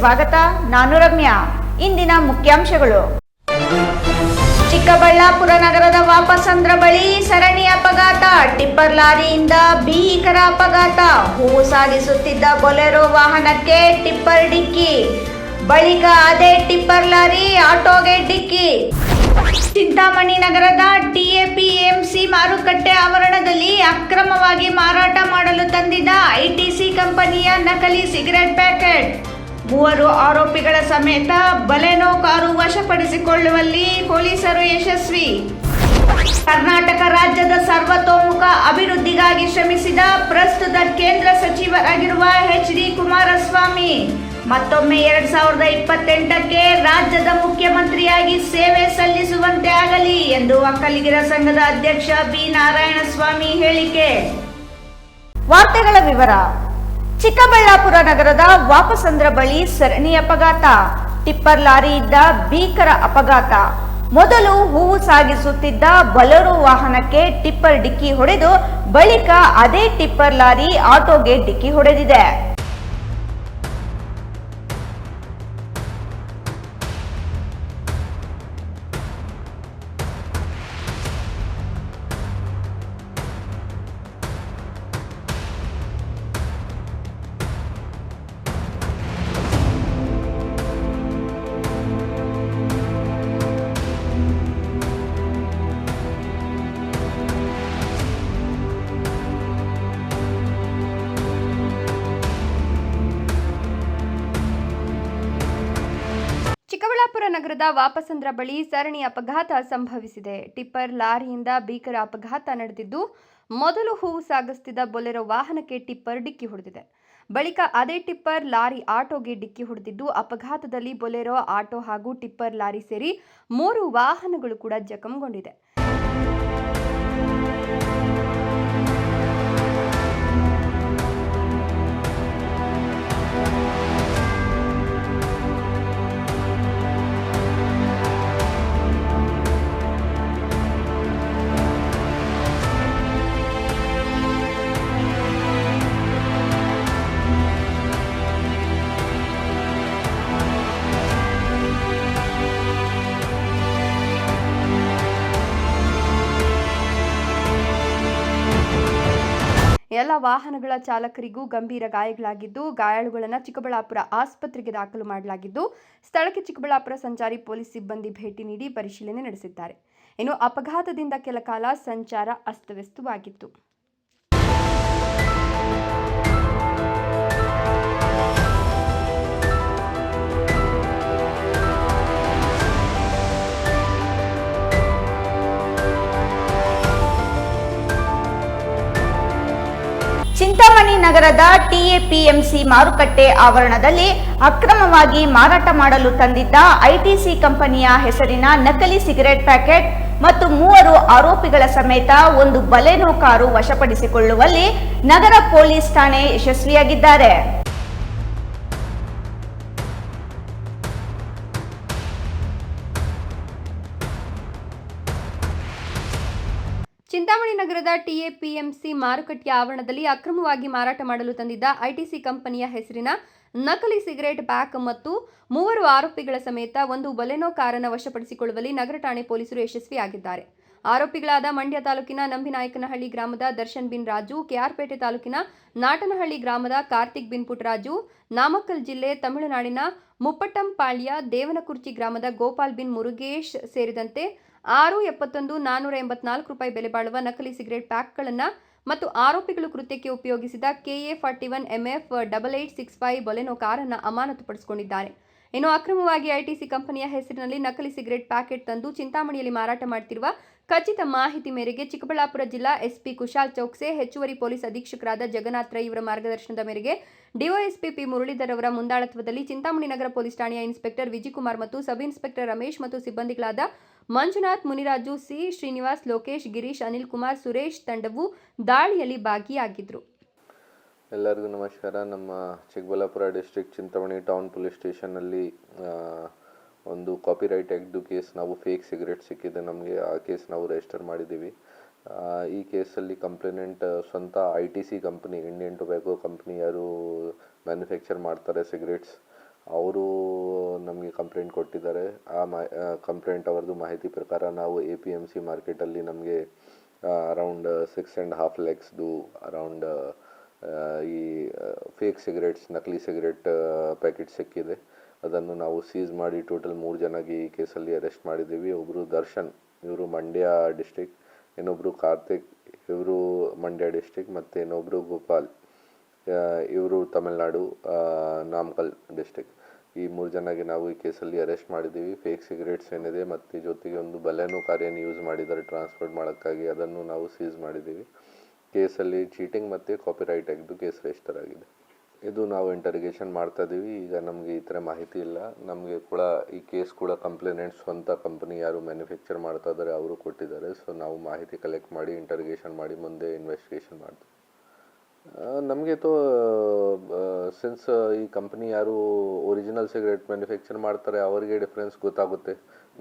ಸ್ವಾಗತ, ನಾನು ರಮ್ಯಾ. ಇಂದಿನ ಮುಖ್ಯಾಂಶಗಳು. ಚಿಕ್ಕಬಳ್ಳಾಪುರ ನಗರದ ವಾಪಸಂದ್ರ ಬಳಿ ಸರಣಿ ಅಪಘಾತ. ಟಿಪ್ಪರ್ ಲಾರಿಯಿಂದ ಭೀಕರ ಅಪಘಾತ. ಹೂವು ಸಾಗಿಸುತ್ತಿದ್ದ ಬೊಲೆರೋ ವಾಹನಕ್ಕೆ ಟಿಪ್ಪರ್ ಡಿಕ್ಕಿ. ಬಳಿಕ ಅದೇ ಟಿಪ್ಪರ್ ಲಾರಿ ಆಟೋಗೆ ಡಿಕ್ಕಿ. ಚಿಂತಾಮಣಿ ನಗರದ ಟಿಎಪಿಎಂಸಿ ಮಾರುಕಟ್ಟೆ ಆವರಣದಲ್ಲಿ ಅಕ್ರಮವಾಗಿ ಮಾರಾಟ ಮಾಡಲು ತಂದಿದ್ದ ಐಟಿಸಿ ಕಂಪನಿಯ ನಕಲಿ ಸಿಗರೆಟ್ ಪ್ಯಾಕೆಟ್. ಮೂವರು ಆರೋಪಿಗಳ ಸಮೇತ ಬಲೆನೋ ಕಾರು ವಶಪಡಿಸಿಕೊಳ್ಳುವಲ್ಲಿ ಪೊಲೀಸರು ಯಶಸ್ವಿ. ಕರ್ನಾಟಕ ರಾಜ್ಯದ ಸರ್ವತೋಮುಖ ಅಭಿವೃದ್ಧಿಗಾಗಿ ಶ್ರಮಿಸಿದ ಪ್ರಸ್ತುತ ಕೇಂದ್ರ ಸಚಿವರಾಗಿರುವ ಎಚ್ ಡಿ ಕುಮಾರಸ್ವಾಮಿ. ಮತ್ತೊಮ್ಮೆ ಎರಡ್ ಸಾವಿರದ ಇಪ್ಪತ್ತೆಂಟಕ್ಕೆ ರಾಜ್ಯದ ಮುಖ್ಯಮಂತ್ರಿಯಾಗಿ ಸೇವೆ ಸಲ್ಲಿಸುವಂತೆ ಆಗಲಿ ಎಂದು ಒಕ್ಕಲಿಗರ ಸಂಘದ ಅಧ್ಯಕ್ಷ ಬಿ ನಾರಾಯಣಸ್ವಾಮಿ ಹೇಳಿಕೆ. ವಾರ್ತೆಗಳ ವಿವರ. ಚಿಕ್ಕಬಳ್ಳಾಪುರ ನಗರದ ವಾಪಸಂದ್ರ ಬಳಿ ಸರಣಿ ಅಪಘಾತ. ಟಿಪ್ಪರ್ ಲಾರಿಯಿದ್ದ ಭೀಕರ ಅಪಘಾತ. ಮೊದಲು ಹೂವು ಸಾಗಿಸುತ್ತಿದ್ದ ಬಲರು ವಾಹನಕ್ಕೆ ಟಿಪ್ಪರ್ ಡಿಕ್ಕಿ ಹೊಡೆದು ಬಳಿಕ ಅದೇ ಟಿಪ್ಪರ್ ಲಾರಿ ಆಟೋಗೆ ಡಿಕ್ಕಿ ಹೊಡೆದಿದೆ. ವಾಪಸಂದ್ರ ಬಳಿ ಸರಣಿ ಅಪಘಾತ ಸಂಭವಿಸಿದೆ. ಟಿಪ್ಪರ್ ಲಾರಿಯಿಂದ ಭೀಕರ ಅಪಘಾತ ನಡೆದಿದ್ದು ಮೊದಲು ಹೂವು ಸಾಗಿಸ್ತಿದ್ದ ಬೊಲೆರೋ ವಾಹನಕ್ಕೆ ಟಿಪ್ಪರ್ ಡಿಕ್ಕಿ ಹೊಡೆದಿದೆ. ಬಳಿಕ ಅದೇ ಟಿಪ್ಪರ್ ಲಾರಿ ಆಟೋಗೆ ಡಿಕ್ಕಿ ಹೊಡೆದಿದ್ದು ಅಪಘಾತದಲ್ಲಿ ಬೊಲೆರೋ ಆಟೋ ಹಾಗೂ ಟಿಪ್ಪರ್ ಲಾರಿ ಸೇರಿ ಮೂರು ವಾಹನಗಳು ಕೂಡ ಜಖಂಗೊಂಡಿದೆ. ಎಲ್ಲ ವಾಹನಗಳ ಚಾಲಕರಿಗೂ ಗಂಭೀರ ಗಾಯಗಳಾಗಿದ್ದು, ಗಾಯಾಳುಗಳನ್ನು ಚಿಕ್ಕಬಳ್ಳಾಪುರ ಆಸ್ಪತ್ರೆಗೆ ದಾಖಲು ಮಾಡಲಾಗಿದ್ದು, ಸ್ಥಳಕ್ಕೆ ಚಿಕ್ಕಬಳ್ಳಾಪುರ ಸಂಚಾರಿ ಪೊಲೀಸ್ ಸಿಬ್ಬಂದಿ ಭೇಟಿ ನೀಡಿ ಪರಿಶೀಲನೆ ನಡೆಸಿದ್ದಾರೆ. ಇನ್ನು ಅಪಘಾತದಿಂದ ಕೆಲ ಕಾಲ ಸಂಚಾರ ಅಸ್ತವ್ಯಸ್ತವಾಗಿತ್ತು. ಚಿಂತಾಮಣಿ ನಗರದ ಟಿಎಪಿಎಂಸಿ ಮಾರುಕಟ್ಟೆ ಆವರಣದಲ್ಲಿ ಅಕ್ರಮವಾಗಿ ಮಾರಾಟ ಮಾಡಲು ತಂದಿದ್ದ ಐಟಿಸಿ ಕಂಪನಿಯ ಹೆಸರಿನ ನಕಲಿ ಸಿಗರೆಟ್ ಪ್ಯಾಕೆಟ್ ಮತ್ತು ಮೂವರು ಆರೋಪಿಗಳ ಸಮೇತ ಒಂದು ಬಲೆನೋ ಕಾರು ವಶಪಡಿಸಿಕೊಳ್ಳುವಲ್ಲಿ ನಗರ ಪೊಲೀಸ್ ಠಾಣೆ ಯಶಸ್ವಿಯಾಗಿದ್ದಾರೆ. ಚಿಂತಾಮಣಿ ನಗರದ ಟಿಎಪಿಎಂಸಿ ಮಾರುಕಟ್ಟೆಯ ಆವರಣದಲ್ಲಿ ಅಕ್ರಮವಾಗಿ ಮಾರಾಟ ಮಾಡಲು ತಂದಿದ್ದ ಐಟಿಸಿ ಕಂಪನಿಯ ಹೆಸರಿನ ನಕಲಿ ಸಿಗರೇಟ್ ಪ್ಯಾಕ್ ಮತ್ತು ಮೂವರು ಆರೋಪಿಗಳ ಸಮೇತ ಒಂದು ಬಲೆನೋ ಕಾರನ್ನು ವಶಪಡಿಸಿಕೊಳ್ಳುವಲ್ಲಿ ನಗರ ಠಾಣೆ ಪೊಲೀಸರು ಯಶಸ್ವಿಯಾಗಿದ್ದಾರೆ. ಆರೋಪಿಗಳಾದ ಮಂಡ್ಯ ತಾಲೂಕಿನ ನಂಬಿನಾಯಕನಹಳ್ಳಿ ಗ್ರಾಮದ ದರ್ಶನ್ ಬಿನ್ ರಾಜು, ಕೆಆರ್ಪೇಟೆ ತಾಲೂಕಿನ ನಾಟನಹಳ್ಳಿ ಗ್ರಾಮದ ಕಾರ್ತಿಕ್ ಬಿನ್ ಪುಟ್ಟರಾಜು ನಾಮಕ್ಕಲ್ ಜಿಲ್ಲೆ ತಮಿಳುನಾಡಿನ ಮುಪ್ಪಟ್ಟಂಪಾಳ್ಯ ದೇವನಕುರ್ಚಿ ಗ್ರಾಮದ ಗೋಪಾಲ್ ಬಿನ್ ಮುರುಗೇಶ್ ಸೇರಿದಂತೆ ಆರು ಎಪ್ಪತ್ತೊಂದು ನಾನ್ನೂರ ಎಂಬತ್ನಾಲ್ಕು ರೂಪಾಯಿ ಬೆಲೆ ಬಾಳುವ ನಕಲಿ ಸಿಗರೇಟ್ ಪ್ಯಾಕ್ಗಳನ್ನು ಮತ್ತು ಆರೋಪಿಗಳು ಕೃತ್ಯಕ್ಕೆ ಉಪಯೋಗಿಸಿದ K A forty one M F double eight six five Baleno ಕಾರನ್ನು ಅಮಾನತುಪಡಿಸಿಕೊಂಡಿದ್ದಾರೆ. ಇನ್ನು ಅಕ್ರಮವಾಗಿ ಐಟಿಸಿ ಕಂಪನಿಯ ಹೆಸರಿನಲ್ಲಿ ನಕಲಿ ಸಿಗರೇಟ್ ಪ್ಯಾಕೆಟ್ ತಂದು ಚಿಂತಾಮಣಿಯಲ್ಲಿ ಮಾರಾಟ ಮಾಡುತ್ತಿರುವ ಖಚಿತ ಮಾಹಿತಿ ಮೇರೆಗೆ ಚಿಕ್ಕಬಳ್ಳಾಪುರ ಜಿಲ್ಲಾ ಎಸ್ಪಿ ಕುಶಾಲ್ ಚೌಕ್ಸೆ, ಹೆಚ್ಚುವರಿ ಪೊಲೀಸ್ ಅಧೀಕ್ಷಕರಾದ ಜಗನ್ನಾಥ್ ರೈ ಇವರ ಮಾರ್ಗದರ್ಶನದ ಮೇರೆಗೆ ಡಿವೈಎಸ್ಪಿ ಪಿ ಮುರಳೀಧರ್ ಅವರ ಮುಂದಾಳತ್ವದಲ್ಲಿ ಚಿಂತಾಮಣಿ ನಗರ ಪೊಲೀಸ್ ಠಾಣೆಯ ಇನ್ಸ್ಪೆಕ್ಟರ್ ವಿಜಯಕುಮಾರ್ ಮತ್ತು ಸಬ್ ಇನ್ಸ್ಪೆಕ್ಟರ್ ರಮೇಶ್ ಮತ್ತು ಸಿಬ್ಬಂದಿಗಳಾದ ಮಂಜುನಾಥ್, ಮುನಿರಾಜು, ಸಿ. ಶ್ರೀನಿವಾಸ್, ಲೋಕೇಶ್, ಗಿರೀಶ್, ಅನಿಲ್ ಕುಮಾರ್, ಸುರೇಶ್ ತಂಡವು ದಾಳಿಯಲ್ಲಿ ಭಾಗಿಯಾಗಿದ್ರು. ಎಲ್ಲರಿಗೂ ನಮಸ್ಕಾರ. ನಮ್ಮ Chikkaballapur district Chintamani town police ಸ್ಟೇಷನ್ನಲ್ಲಿ ಒಂದು ಕಾಪಿರೈಟ್ ಆ್ಯಕ್ಟ್ದು ಕೇಸ್, ನಾವು ಫೇಕ್ ಸಿಗರೇಟ್ ಸಿಕ್ಕಿದೆ ನಮಗೆ. ಆ ಕೇಸ್ ನಾವು ರಿಜಿಸ್ಟರ್ ಮಾಡಿದ್ದೀವಿ. ಈ ಕೇಸಲ್ಲಿ ಕಂಪ್ಲೇನೆಂಟ್ ಸ್ವಂತ I T C company, Indian tobacco company ಯಾರು ಮ್ಯಾನುಫ್ಯಾಕ್ಚರ್ ಮಾಡ್ತಾರೆ ಸಿಗರೇಟ್ಸ್. ಅವರು ನಮಗೆ ಕಂಪ್ಲೇಂಟ್ ಕೊಟ್ಟಿದ್ದಾರೆ. ಆ ಕಂಪ್ಲೇಂಟ್ ಅವ್ರದ್ದು ಮಾಹಿತಿ ಪ್ರಕಾರ ನಾವು ಎ ಪಿ ಎಂ ಸಿ ಮಾರ್ಕೆಟಲ್ಲಿ ನಮಗೆ ಅರೌಂಡ್ ಸಿಕ್ಸ್ ಆ್ಯಂಡ್ ಹಾಫ್ ಲ್ಯಾಕ್ಸ್ದು ಅರೌಂಡ್ ಈ ಫೇಕ್ ಸಿಗರೇಟ್ಸ್ ನಕಲಿ ಸಿಗರೇಟ್ ಪ್ಯಾಕೆಟ್ ಸಿಕ್ಕಿದೆ. ಅದನ್ನು ನಾವು ಸೀಸ್ ಮಾಡಿ ಟೋಟಲ್ ಮೂರು ಜನಗೆ ಈ ಕೇಸಲ್ಲಿ ಅರೆಸ್ಟ್ ಮಾಡಿದ್ದೀವಿ. ಒಬ್ಬರು ದರ್ಶನ್, ಇವರು ಮಂಡ್ಯ ಡಿಸ್ಟಿಕ್ ಇನ್ನೊಬ್ಬರು ಕಾರ್ತಿಕ್, ಇವರು ಮಂಡ್ಯ ಡಿಸ್ಟಿಕ್ ಮತ್ತು ಇನ್ನೊಬ್ಬರು ಗೋಪಾಲ್. ಇವರು ತಮಿಳ್ನಾಡು ನಾಮಕಲ್ ಡಿಸ್ಟಿಕ್ ಈ ಮೂರು ಜನಗೆ ನಾವು ಈ ಕೇಸಲ್ಲಿ ಅರೆಸ್ಟ್ ಮಾಡಿದ್ದೀವಿ. ಫೇಕ್ ಸಿಗರೇಟ್ಸ್ ಏನಿದೆ ಮತ್ತು ಜೊತೆಗೆ ಒಂದು ಬಲೆನೋ ಕಾರ್ಯನ್ನು ಯೂಸ್ ಮಾಡಿದ್ದಾರೆ ಟ್ರಾನ್ಸ್ಪೋರ್ಟ್ ಮಾಡೋಕ್ಕಾಗಿ. ಅದನ್ನು ನಾವು ಸೀಸ್ ಮಾಡಿದ್ದೀವಿ. ಕೇಸಲ್ಲಿ ಚೀಟಿಂಗ್ ಮತ್ತು ಕಾಪಿರೈಟ್ ಆಗಿದ್ದು ಕೇಸ್ ರಿಜಿಸ್ಟರ್ ಆಗಿದೆ. ಇದು ನಾವು ಇಂಟರಿಗೇಷನ್ ಮಾಡ್ತಾ ಇದ್ದೀವಿ. ಈಗ ನಮಗೆ ಈ ಥರ ಮಾಹಿತಿ ಇಲ್ಲ. ನಮಗೆ ಕೂಡ ಈ ಕೇಸ್ ಕೂಡ ಕಂಪ್ಲೇನೆಂಟ್ ಸ್ವಂತ ಕಂಪ್ನಿ ಯಾರು ಮ್ಯಾನುಫ್ಯಾಕ್ಚರ್ ಮಾಡ್ತಾ ಇದ್ದಾರೆ, ಅವರು ಕೊಟ್ಟಿದ್ದಾರೆ. ಸೊ ನಾವು ಮಾಹಿತಿ ಕಲೆಕ್ಟ್ ಮಾಡಿ ಇಂಟರಿಗೇಷನ್ ಮಾಡಿ ಮುಂದೆ ಇನ್ವೆಸ್ಟಿಗೇಷನ್ ಮಾಡ್ತೀವಿ. ನಮಗೆ ತೋ ಸಿನ್ಸ್ ಈ ಕಂಪ್ನಿ ಯಾರು ಒರಿಜಿನಲ್ ಸಿಗರೇಟ್ ಮ್ಯಾನುಫ್ಯಾಕ್ಚರ್ ಮಾಡ್ತಾರೆ, ಅವರಿಗೆ ಡಿಫ್ರೆನ್ಸ್ ಗೊತ್ತಾಗುತ್ತೆ.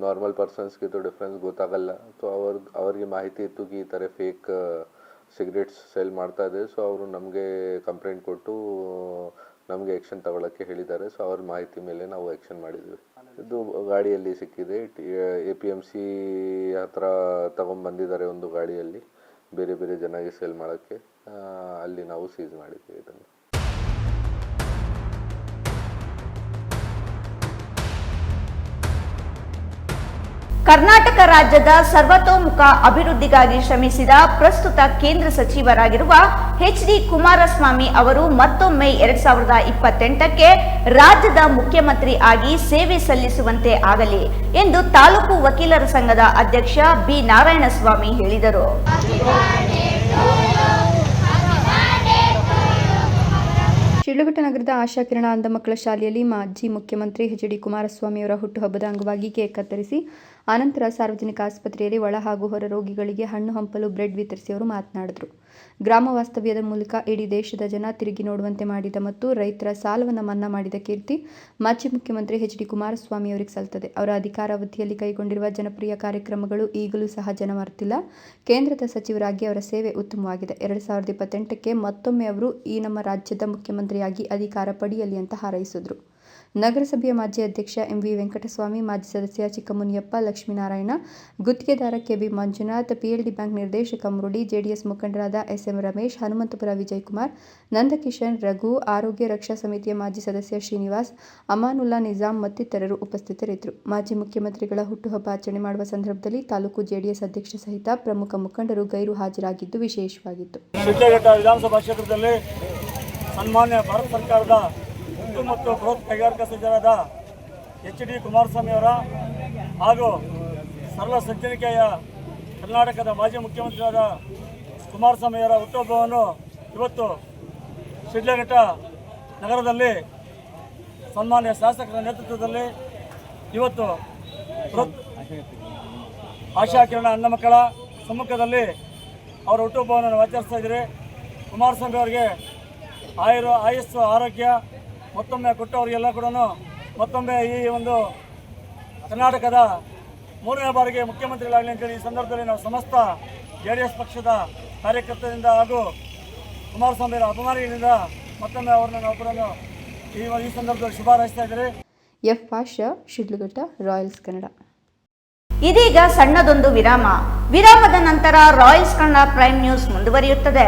ನಾರ್ಮಲ್ ಪರ್ಸನ್ಸ್ಗೆ ತೋ ಡಿಫ್ರೆನ್ಸ್ ಗೊತ್ತಾಗಲ್ಲ. ಸೊ ಅವ್ರ, ಅವರಿಗೆ ಮಾಹಿತಿ ಇತ್ತು ಈ ಥರ ಫೇಕ್ ಸಿಗರೇಟ್ಸ್ ಸೇಲ್ ಮಾಡ್ತಾ ಇದೆ. ಸೊ ಅವರು ನಮಗೆ ಕಂಪ್ಲೇಂಟ್ ಕೊಟ್ಟು, ನಮಗೆ ಆ್ಯಕ್ಷನ್ ತಗೊಳ್ಳೋಕ್ಕೆ ಹೇಳಿದ್ದಾರೆ. ಸೊ ಅವ್ರ ಮಾಹಿತಿ ಮೇಲೆ ನಾವು ಆ್ಯಕ್ಷನ್ ಮಾಡಿದ್ವಿ. ಇದು ಗಾಡಿಯಲ್ಲಿ ಸಿಕ್ಕಿದೆ. ಎ ಪಿ ಎಂ ಸಿ ಹತ್ರ ತಗೊಂಡ್ಬಂದಿದ್ದಾರೆ ಒಂದು ಗಾಡಿಯಲ್ಲಿ. ಬೇರೆ ಬೇರೆ ಜನಗೆ ಸೇಲ್ ಮಾಡೋಕ್ಕೆ. ಅಲ್ಲಿ ನಾವು ಸೀಸ್ ಮಾಡಿದ್ದೀವಿ ಇದನ್ನು. ಕರ್ನಾಟಕ ರಾಜ್ಯದ ಸರ್ವತೋಮುಖ ಅಭಿವೃದ್ಧಿಗಾಗಿ ಶ್ರಮಿಸಿದ ಪ್ರಸ್ತುತ ಕೇಂದ್ರ ಸಚಿವರಾಗಿರುವ ಎಚ್ ಡಿ ಕುಮಾರಸ್ವಾಮಿ ಅವರು ಮತ್ತೊಮ್ಮೆ ಎರಡ್ ಸಾವಿರದ ಇಪ್ಪತ್ತೆಂಟಕ್ಕೆ ರಾಜ್ಯದ ಮುಖ್ಯಮಂತ್ರಿ ಆಗಿ ಸೇವೆ ಸಲ್ಲಿಸುವಂತೆ ಆಗಲಿ ಎಂದು ತಾಲೂಕು ವಕೀಲರ ಸಂಘದ ಅಧ್ಯಕ್ಷ ಬಿ ನಾರಾಯಣಸ್ವಾಮಿ ಹೇಳಿದರು. ಶಿಡ್ಲಘಟ್ಟ ನಗರದ ಆಶಾ ಕಿರಣ ಅಂಧ ಮಕ್ಕಳ ಶಾಲೆಯಲ್ಲಿ ಮಾಜಿ ಮುಖ್ಯಮಂತ್ರಿ ಎಚ್ ಡಿ ಕುಮಾರಸ್ವಾಮಿಯವರ ಹುಟ್ಟುಹಬ್ಬದ ಅಂಗವಾಗಿ ಕೇಕ್ ಕತ್ತರಿಸಿ ಆನಂತರ ಸಾರ್ವಜನಿಕ ಆಸ್ಪತ್ರೆಯಲ್ಲಿ ಒಳ ಹಾಗೂ ಹೊರ ರೋಗಿಗಳಿಗೆ ಹಣ್ಣು ಹಂಪಲು, ಬ್ರೆಡ್ ವಿತರಿಸಿ ಅವರು ಮಾತನಾಡಿದರು. ಗ್ರಾಮ ವಾಸ್ತವ್ಯದ ಮೂಲಕ ಇಡೀ ದೇಶದ ಜನ ತಿರುಗಿ ನೋಡುವಂತೆ ಮಾಡಿದ ಮತ್ತು ರೈತರ ಸಾಲವನ್ನು ಮನ್ನಾ ಮಾಡಿದ ಕೀರ್ತಿ ಮಾಜಿ ಮುಖ್ಯಮಂತ್ರಿ ಎಚ್ ಡಿ ಕುಮಾರಸ್ವಾಮಿ ಅವರಿಗೆ ಸಲ್ತದೆ ಅವರ ಅಧಿಕಾರಾವಧಿಯಲ್ಲಿ ಕೈಗೊಂಡಿರುವ ಜನಪ್ರಿಯ ಕಾರ್ಯಕ್ರಮಗಳು ಈಗಲೂ ಸಹ ಜನ ಮರೆತಿಲ್ಲ. ಕೇಂದ್ರದ ಸಚಿವರಾಗಿ ಅವರ ಸೇವೆ ಉತ್ತಮವಾಗಿದೆ. ಎರಡು ಸಾವಿರದ ಇಪ್ಪತ್ತೆಂಟಕ್ಕೆ ಮತ್ತೊಮ್ಮೆ ಅವರು ಈ ನಮ್ಮ ರಾಜ್ಯದ ಮುಖ್ಯಮಂತ್ರಿಯಾಗಿ ಅಧಿಕಾರ ಪಡೆಯಲಿ ಅಂತ ಹಾರೈಸಿದರು. ನಗರಸಭೆಯ ಮಾಜಿ ಅಧ್ಯಕ್ಷ ಎಂವಿ ವೆಂಕಟಸ್ವಾಮಿ, ಮಾಜಿ ಸದಸ್ಯ ಚಿಕ್ಕಮುನಿಯಪ್ಪ, ಲಕ್ಷ್ಮೀನಾರಾಯಣ, ಗುತ್ತಿಗೆದಾರ ಕೆಬಿ ಮಂಜುನಾಥ್ ಪಿಎಲ್ಡಿ ಬ್ಯಾಂಕ್ ನಿರ್ದೇಶಕ ಮುರುಳಿ ಜೆಡಿಎಸ್ ಮುಖಂಡರಾದ ಎಸ್ಎಂ ರಮೇಶ್, ಹನುಮಂತಪುರ ವಿಜಯಕುಮಾರ್, ನಂದಕಿಶನ್ ರಘು, ಆರೋಗ್ಯ ರಕ್ಷಾ ಸಮಿತಿಯ ಮಾಜಿ ಸದಸ್ಯ ಶ್ರೀನಿವಾಸ್, ಅಮಾನುಲ್ಲಾ ನಿಜಾಂ ಮತ್ತಿತರರು ಉಪಸ್ಥಿತರಿದ್ದರು. ಮಾಜಿ ಮುಖ್ಯಮಂತ್ರಿಗಳ ಹುಟ್ಟುಹಬ್ಬ ಆಚರಣೆ ಮಾಡುವ ಸಂದರ್ಭದಲ್ಲಿ ತಾಲೂಕು ಜೆಡಿಎಸ್ ಅಧ್ಯಕ್ಷ ಸಹಿತ ಪ್ರಮುಖ ಮುಖಂಡರು ಗೈರು ಹಾಜರಾಗಿದ್ದು ವಿಶೇಷವಾಗಿತ್ತು. ವಿಧಾನಸಭಾ ಕ್ಷೇತ್ರದಲ್ಲಿ ಸನ್ಮಾನ್ಯ ಭಾರತ ಸರ್ಕಾರದ ಮತ್ತು ಬೃಹತ್ ಕೈಗಾರಿಕಾ ಸಚಿವರಾದ ಎಚ್ ಡಿ ಕುಮಾರಸ್ವಾಮಿ ಅವರ ಹಾಗೂ ಸರಳ ಸಜ್ಜನಿಕೆಯ ಕರ್ನಾಟಕದ ಮಾಜಿ ಮುಖ್ಯಮಂತ್ರಿಯಾದ ಕುಮಾರಸ್ವಾಮಿಯವರ ಹುಟ್ಟುಹಬ್ಬವನ್ನು ಇವತ್ತು ಶಿಡ್ಲಘಟ್ಟ ನಗರದಲ್ಲಿ ಸನ್ಮಾನ್ಯ ಶಾಸಕರ ನೇತೃತ್ವದಲ್ಲಿ ಇವತ್ತು ಆಶಾ ಕಿರಣ ಅಣ್ಣ ಮಕ್ಕಳ ಸಮ್ಮುಖದಲ್ಲಿ ಅವರ ಹುಟ್ಟುಹಬ್ಬವನ್ನು ಆಚರಿಸ್ತಾ ಇದ್ದೀರಿ. ಕುಮಾರಸ್ವಾಮಿ ಅವರಿಗೆ ಆಯುರು, ಆಯಸ್ಸು, ಆರೋಗ್ಯ ಮತ್ತೊಮ್ಮೆ ಕೊಟ್ಟವರಿಗೆಲ್ಲ ಕೂಡ ಮತ್ತೊಮ್ಮೆ ಈ ಒಂದು ಕರ್ನಾಟಕದ ಮೂರನೇ ಬಾರಿಗೆ ಮುಖ್ಯಮಂತ್ರಿಗಳಾಗಲಿ ಅಂತೇಳಿ ಈ ಸಂದರ್ಭದಲ್ಲಿ ನಾವು ಸಮಸ್ತ ಜೆ ಡಿ ಎಸ್ ಪಕ್ಷದ ಕಾರ್ಯಕರ್ತರಿಂದ ಹಾಗೂ ಕುಮಾರಸ್ವಾಮಿ ಅವರ ಅಭಿಮಾನಿಗಳಿಂದ ಮತ್ತೊಮ್ಮೆ ಅವ್ರನ್ನ ನಾವು ಕೂಡ ಈ ಈ ಸಂದರ್ಭದಲ್ಲಿ ಶುಭ ಹಾರೈಸ್ತಾ ಇದ್ದೀರಿ ಎಫ್ ಆಶಾ ಶಿಡ್ಲಘಟ್ಟ ರಾಯಲ್ಸ್ ಕನ್ನಡ. ಇದೀಗ ಸಣ್ಣದೊಂದು ವಿರಾಮ. ವಿರಾಮದ ನಂತರ ರಾಯಲ್ಸ್ ಕನ್ನಡ ಪ್ರೈಮ್ ನ್ಯೂಸ್ ಮುಂದುವರಿಯುತ್ತದೆ.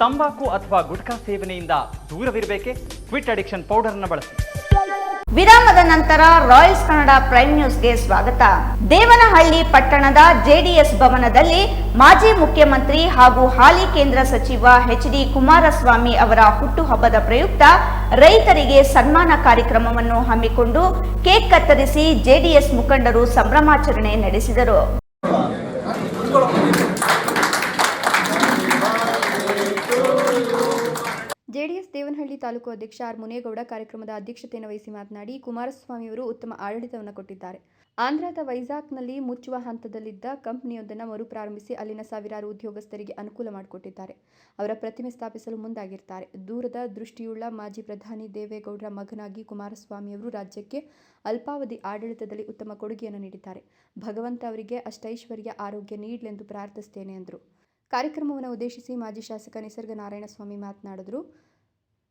ತಂಬಾಕು ಅಥವಾ ಗುಟ್ಕಾ ಸೇವನೆಯಿಂದ ದೂರವಿರಬೇಕೆ? ಕ್ವಿಟ್ ಅಡಿಕ್ಷನ್ ಪೌಡರ್ ಅನ್ನು ಬಳಸಿ. ವಿರಾಮದ ನಂತರ ರಾಯಲ್ಸ್ ಕನ್ನಡ ಪ್ರೈಮ್ ನ್ಯೂಸ್ಗೆ ಸ್ವಾಗತ. ದೇವನಹಳ್ಳಿ ಪಟ್ಟಣದ ಜೆಡಿಎಸ್ ಭವನದಲ್ಲಿ ಮಾಜಿ ಮುಖ್ಯಮಂತ್ರಿ ಹಾಗೂ ಹಾಲಿ ಕೇಂದ್ರ ಸಚಿವ ಎಚ್ ಡಿ ಕುಮಾರಸ್ವಾಮಿ ಅವರ ಹುಟ್ಟುಹಬ್ಬದ ಪ್ರಯುಕ್ತ ರೈತರಿಗೆ ಸನ್ಮಾನ ಕಾರ್ಯಕ್ರಮವನ್ನು ಹಮ್ಮಿಕೊಂಡು ಕೇಕ್ ಕತ್ತರಿಸಿ ಜೆಡಿಎಸ್ ಮುಖಂಡರು ಸಂಭ್ರಮಾಚರಣೆ ನಡೆಸಿದರು. ಜೆಡಿಎಸ್ ದೇವನಹಳ್ಳಿ ತಾಲೂಕು ಅಧ್ಯಕ್ಷ ಆರ್ ಮುನೇಗೌಡ ಕಾರ್ಯಕ್ರಮದ ಅಧ್ಯಕ್ಷತೆಯನ್ನು ವಹಿಸಿ ಮಾತನಾಡಿ ಕುಮಾರಸ್ವಾಮಿಯವರು ಉತ್ತಮ ಆಡಳಿತವನ್ನು ಕೊಟ್ಟಿದ್ದಾರೆ. ಆಂಧ್ರದ ವೈಜಾಗ್ನಲ್ಲಿ ಮುಚ್ಚುವ ಹಂತದಲ್ಲಿದ್ದ ಕಂಪನಿಯೊಂದನ್ನು ಮರುಪ್ರಾರಂಭಿಸಿ ಅಲ್ಲಿನ ಸಾವಿರಾರು ಉದ್ಯೋಗಸ್ಥರಿಗೆ ಅನುಕೂಲ ಮಾಡಿಕೊಟ್ಟಿದ್ದಾರೆ. ಅವರ ಪ್ರತಿಮೆ ಸ್ಥಾಪಿಸಲು ಮುಂದಾಗಿರ್ತಾರೆ. ದೂರದ ದೃಷ್ಟಿಯುಳ್ಳ ಮಾಜಿ ಪ್ರಧಾನಿ ದೇವೇಗೌಡರ ಮಗನಾಗಿ ಕುಮಾರಸ್ವಾಮಿಯವರು ರಾಜ್ಯಕ್ಕೆ ಅಲ್ಪಾವಧಿ ಆಡಳಿತದಲ್ಲಿ ಉತ್ತಮ ಕೊಡುಗೆಯನ್ನು ನೀಡಿದ್ದಾರೆ. ಭಗವಂತ ಅವರಿಗೆ ಅಷ್ಟೈಶ್ವರ್ಯ ಆರೋಗ್ಯ ನೀಡಲೆಂದು ಪ್ರಾರ್ಥಿಸ್ತೇನೆ ಎಂದರು ಕಾರ್ಯಕ್ರಮವನ್ನು ಉದ್ದೇಶಿಸಿ ಮಾಜಿ ಶಾಸಕ ನಿಸರ್ಗ ನಾರಾಯಣಸ್ವಾಮಿ ಮಾತನಾಡಿದರು.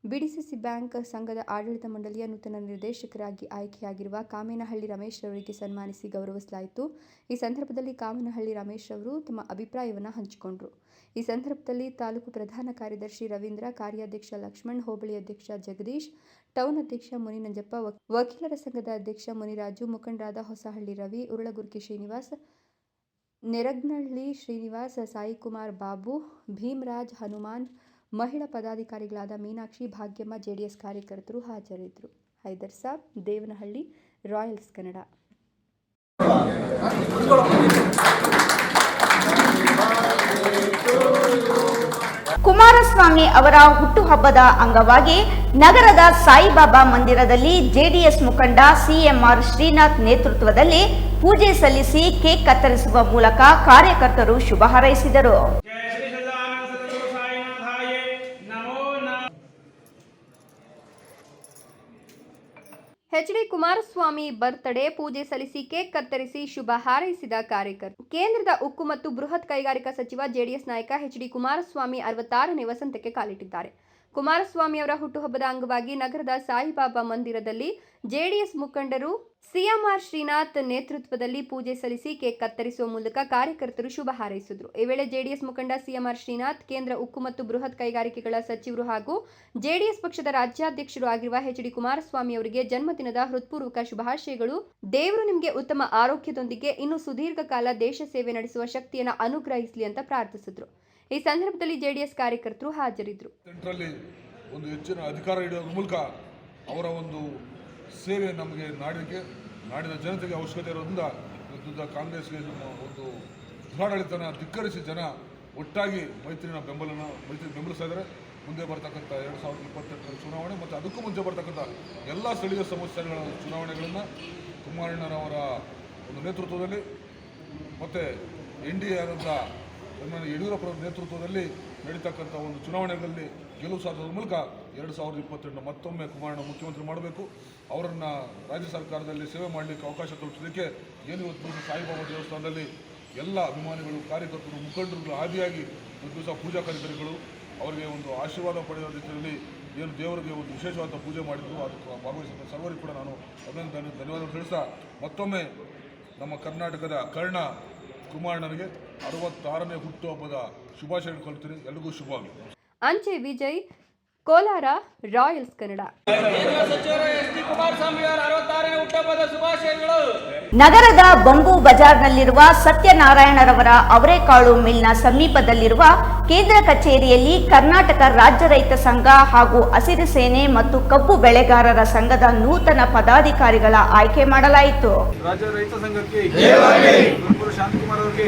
ಬಿಡಿಸಿಸಿ ಬ್ಯಾಂಕ್ ಸಂಘದ ಆಡಳಿತ ಮಂಡಳಿಯ ನೂತನ ನಿರ್ದೇಶಕರಾಗಿ ಆಯ್ಕೆಯಾಗಿರುವ ಕಾಮೇನಹಳ್ಳಿ ರಮೇಶ್ ಅವರಿಗೆ ಸನ್ಮಾನಿಸಿ ಗೌರವಿಸಲಾಯಿತು. ಈ ಸಂದರ್ಭದಲ್ಲಿ ಕಾಮೇನಹಳ್ಳಿ ರಮೇಶ್ ಅವರು ತಮ್ಮ ಅಭಿಪ್ರಾಯವನ್ನು ಹಂಚಿಕೊಂಡರು. ಈ ಸಂದರ್ಭದಲ್ಲಿ ತಾಲೂಕು ಪ್ರಧಾನ ಕಾರ್ಯದರ್ಶಿ ರವೀಂದ್ರ, ಕಾರ್ಯಾಧ್ಯಕ್ಷ ಲಕ್ಷ್ಮಣ್, ಹೋಬಳಿ ಅಧ್ಯಕ್ಷ ಜಗದೀಶ್, ಟೌನ್ ಅಧ್ಯಕ್ಷ ಮುನಿನಂಜಪ್ಪ ವಕ್- ವಕೀಲರ ಸಂಘದ ಅಧ್ಯಕ್ಷ ಮುನಿರಾಜು, ಮುಖಂಡರಾದ ಹೊಸಹಳ್ಳಿ ರವಿ, ಉರುಳಗುರ್ಕಿ ಶ್ರೀನಿವಾಸ್ ನೆರಗ್ನಳ್ಳಿ ಶ್ರೀನಿವಾಸ್ ಸಾಯಿಕುಮಾರ್ ಬಾಬು, ಭೀಮರಾಜ್ ಹನುಮಾನ್, ಮಹಿಳಾ ಪದಾಧಿಕಾರಿಗಳಾದ ಮೀನಾಕ್ಷಿ ಭಾಗ್ಯಮ್ಮ, ಜೆಡಿಎಸ್ ಕಾರ್ಯಕರ್ತರು ಹಾಜರಿದ್ದರು. ಹೈದರ್ ಸಾಬ್, ದೇವನಹಳ್ಳಿ, ರಾಯಲ್ಸ್ ಕನ್ನಡ. ಕುಮಾರಸ್ವಾಮಿ ಅವರ ಹುಟ್ಟುಹಬ್ಬದ ಅಂಗವಾಗಿ ನಗರದ ಸಾಯಿಬಾಬಾ ಮಂದಿರದಲ್ಲಿ ಜೆಡಿಎಸ್ ಮುಖಂಡ ಸಿಎಂಆರ್ ಶ್ರೀನಾಥ್ ನೇತೃತ್ವದಲ್ಲಿ ಪೂಜೆ ಸಲ್ಲಿಸಿ ಕೇಕ್ ಕತ್ತರಿಸುವ ಮೂಲಕ ಕಾರ್ಯಕರ್ತರು ಶುಭ ಹಾರೈಸಿದರು. ಎಚ್ ಡಿ ಕುಮಾರಸ್ವಾಮಿ ಬರ್ತ್ಡೇ ಪೂಜೆ ಸಲ್ಲಿಸಿ ಕೇಕ್ ಕತ್ತರಿಸಿ ಶುಭ ಹಾರೈಸಿದ ಕಾರ್ಯಕರ್ತರು. ಕೇಂದ್ರದ ಉಕ್ಕು ಮತ್ತು ಬೃಹತ್ ಕೈಗಾರಿಕಾ ಸಚಿವ ಜೆಡಿಎಸ್ ನಾಯಕ ಎಚ್ ಡಿ ಕುಮಾರಸ್ವಾಮಿ ಅರವತ್ತಾರನೇ ವಸಂತಕ್ಕೆ ಕಾಲಿಟ್ಟಿದ್ದಾರೆ. ಕುಮಾರಸ್ವಾಮಿ ಅವರ ಹುಟ್ಟುಹಬ್ಬದ ಅಂಗವಾಗಿ ನಗರದ ಸಾಯಿಬಾಬಾ ಮಂದಿರದಲ್ಲಿ ಜೆಡಿಎಸ್ ಮುಖಂಡರು ಸಿಎಂಆರ್ ಶ್ರೀನಾಥ್ ನೇತೃತ್ವದಲ್ಲಿ ಪೂಜೆ ಸಲ್ಲಿಸಿ ಕೇಕ್ ಕತ್ತರಿಸುವ ಮೂಲಕ ಕಾರ್ಯಕರ್ತರು ಶುಭ ಹಾರೈಸಿದರು. ಈ ವೇಳೆ ಜೆಡಿಎಸ್ ಮುಖಂಡ ಸಿಎಂಆರ್ ಶ್ರೀನಾಥ್, ಕೇಂದ್ರ ಉಕ್ಕು ಮತ್ತು ಬೃಹತ್ ಕೈಗಾರಿಕೆಗಳ ಸಚಿವರು ಹಾಗೂ ಜೆಡಿಎಸ್ ಪಕ್ಷದ ರಾಜ್ಯಾಧ್ಯಕ್ಷರು ಆಗಿರುವ ಎಚ್ ಡಿ ಕುಮಾರಸ್ವಾಮಿ ಅವರಿಗೆ ಜನ್ಮದಿನದ ಹೃತ್ಪೂರ್ವಕ ಶುಭಾಶಯಗಳು. ದೇವರು ನಿಮಗೆ ಉತ್ತಮ ಆರೋಗ್ಯದೊಂದಿಗೆ ಇನ್ನು ಸುದೀರ್ಘ ಕಾಲ ದೇಶ ಸೇವೆ ನಡೆಸುವ ಶಕ್ತಿಯನ್ನು ಅನುಗ್ರಹಿಸಲಿ ಅಂತ ಪ್ರಾರ್ಥಿಸಿದರು. ಈ ಸಂದರ್ಭದಲ್ಲಿ ಜೆಡಿಎಸ್ ಕಾರ್ಯಕರ್ತರು ಹಾಜರಿದ್ದರು ಅಧಿಕಾರ ಮೂಲಕ ಅವರ ಒಂದು ಸೇವೆ ನಮಗೆ ನಾಡಿಗೆ ನಾಡಿನ ಜನತೆಗೆ ಅವಶ್ಯಕತೆ ಇರೋದ್ರಿಂದ ಇವತ್ತಿದ್ದ ಕಾಂಗ್ರೆಸ್ಗೆ ಒಂದು ದುರಾಡಳಿತನ ಧಿಕ್ಕರಿಸಿ ಜನ ಒಟ್ಟಾಗಿ ಮೈತ್ರಿನ ಬೆಂಬಲನ, ಮೈತ್ರಿ ಬೆಂಬಲಿಸ್ತಾ ಮುಂದೆ ಬರ್ತಕ್ಕಂಥ ಎರಡು ಸಾವಿರದ ಇಪ್ಪತ್ತೆಂಟರ ಚುನಾವಣೆ ಮತ್ತು ಅದಕ್ಕೂ ಮುಂಚೆ ಬರ್ತಕ್ಕಂಥ ಎಲ್ಲ ಸ್ಥಳೀಯ ಸಮಸ್ಯೆಗಳ ಚುನಾವಣೆಗಳನ್ನು ಕುಮಾರಣ್ಣನವರ ಒಂದು ನೇತೃತ್ವದಲ್ಲಿ ಮತ್ತು ಎನ್ ಡಿ ಎ ಆದಂಥ ಯಡಿಯೂರಪ್ಪನವರ ನೇತೃತ್ವದಲ್ಲಿ ನಡೀತಕ್ಕಂಥ ಒಂದು ಚುನಾವಣೆಗಳಲ್ಲಿ ಗೆಲುವು ಸಾಧಿಸೋದ್ರ ಮೂಲಕ ಎರಡು ಸಾವಿರದ ಇಪ್ಪತ್ತೆಂಟು ಮತ್ತೊಮ್ಮೆ ಕುಮಾರಣ್ಣ ಮುಖ್ಯಮಂತ್ರಿ ಮಾಡಬೇಕು. ಅವರನ್ನು ರಾಜ್ಯ ಸರ್ಕಾರದಲ್ಲಿ ಸೇವೆ ಮಾಡಲಿಕ್ಕೆ ಅವಕಾಶ ಕಲ್ಪಿಸಲಿಕ್ಕೆ ಏನು ಇವತ್ತು ಸಾಯಿಬಾಬಾ ದೇವಸ್ಥಾನದಲ್ಲಿ ಎಲ್ಲ ಅಭಿಮಾನಿಗಳು, ಕಾರ್ಯಕರ್ತರು ಮುಖಂಡರು ಆದಿಯಾಗಿ ಒಂದು ದಿವಸ ಪೂಜಾ ಕಾರ್ಯಕರ್ತರುಗಳು ಅವರಿಗೆ ಒಂದು ಆಶೀರ್ವಾದ ಪಡೆಯುವ ರೀತಿಯಲ್ಲಿ ಏನು ದೇವರಿಗೆ ಒಂದು ವಿಶೇಷವಾದ ಪೂಜೆ ಮಾಡಿದ್ರು. ಅದಕ್ಕೆ ಭಾಗವಹಿಸಿದ ಸರ್ವರಿಗೂ ಕೂಡ ನಾನು ಅಭಿನಂದನೆ ಧನ್ಯವಾದ ತಿಳಿಸ್ತಾ ಮತ್ತೊಮ್ಮೆ ನಮ್ಮ ಕರ್ನಾಟಕದ ಕರ್ಣ ಕುಮಾರಣ್ಣನಿಗೆ ಅರವತ್ತಾರನೇ ಹುಟ್ಟುಹಬ್ಬದ ಶುಭಾಶಯ ಕೊಡ್ತೀನಿ ಎಲ್ರಿಗೂ ಶುಭವಾಗಲಿ. ಅಂಚೆ ವಿಜಯ್ ಕೋಲಾರ ರಾಯಲ್ಸ್ ಕನ್ನಡ. ನಗರದ ಬಂಬು ಬಜಾರ್ನಲ್ಲಿರುವ ಸತ್ಯನಾರಾಯಣರವರ ಅವರೆಕಾಳು ಮಿಲ್ನ ಸಮೀಪದಲ್ಲಿರುವ ಕೇಂದ್ರ ಕಚೇರಿಯಲ್ಲಿ ಕರ್ನಾಟಕ ರಾಜ್ಯ ರೈತ ಸಂಘ ಹಾಗೂ ಹಸಿರು ಸೇನೆ ಮತ್ತು ಕಬ್ಬು ಬೆಳೆಗಾರರ ಸಂಘದ ನೂತನ ಪದಾಧಿಕಾರಿಗಳ ಆಯ್ಕೆ ಮಾಡಲಾಯಿತು. ರಾಜ್ಯ ರೈತ ಸಂಘಕ್ಕೆ ಶಾಂತಕುಮಾರ್ ಅವರಿಗೆ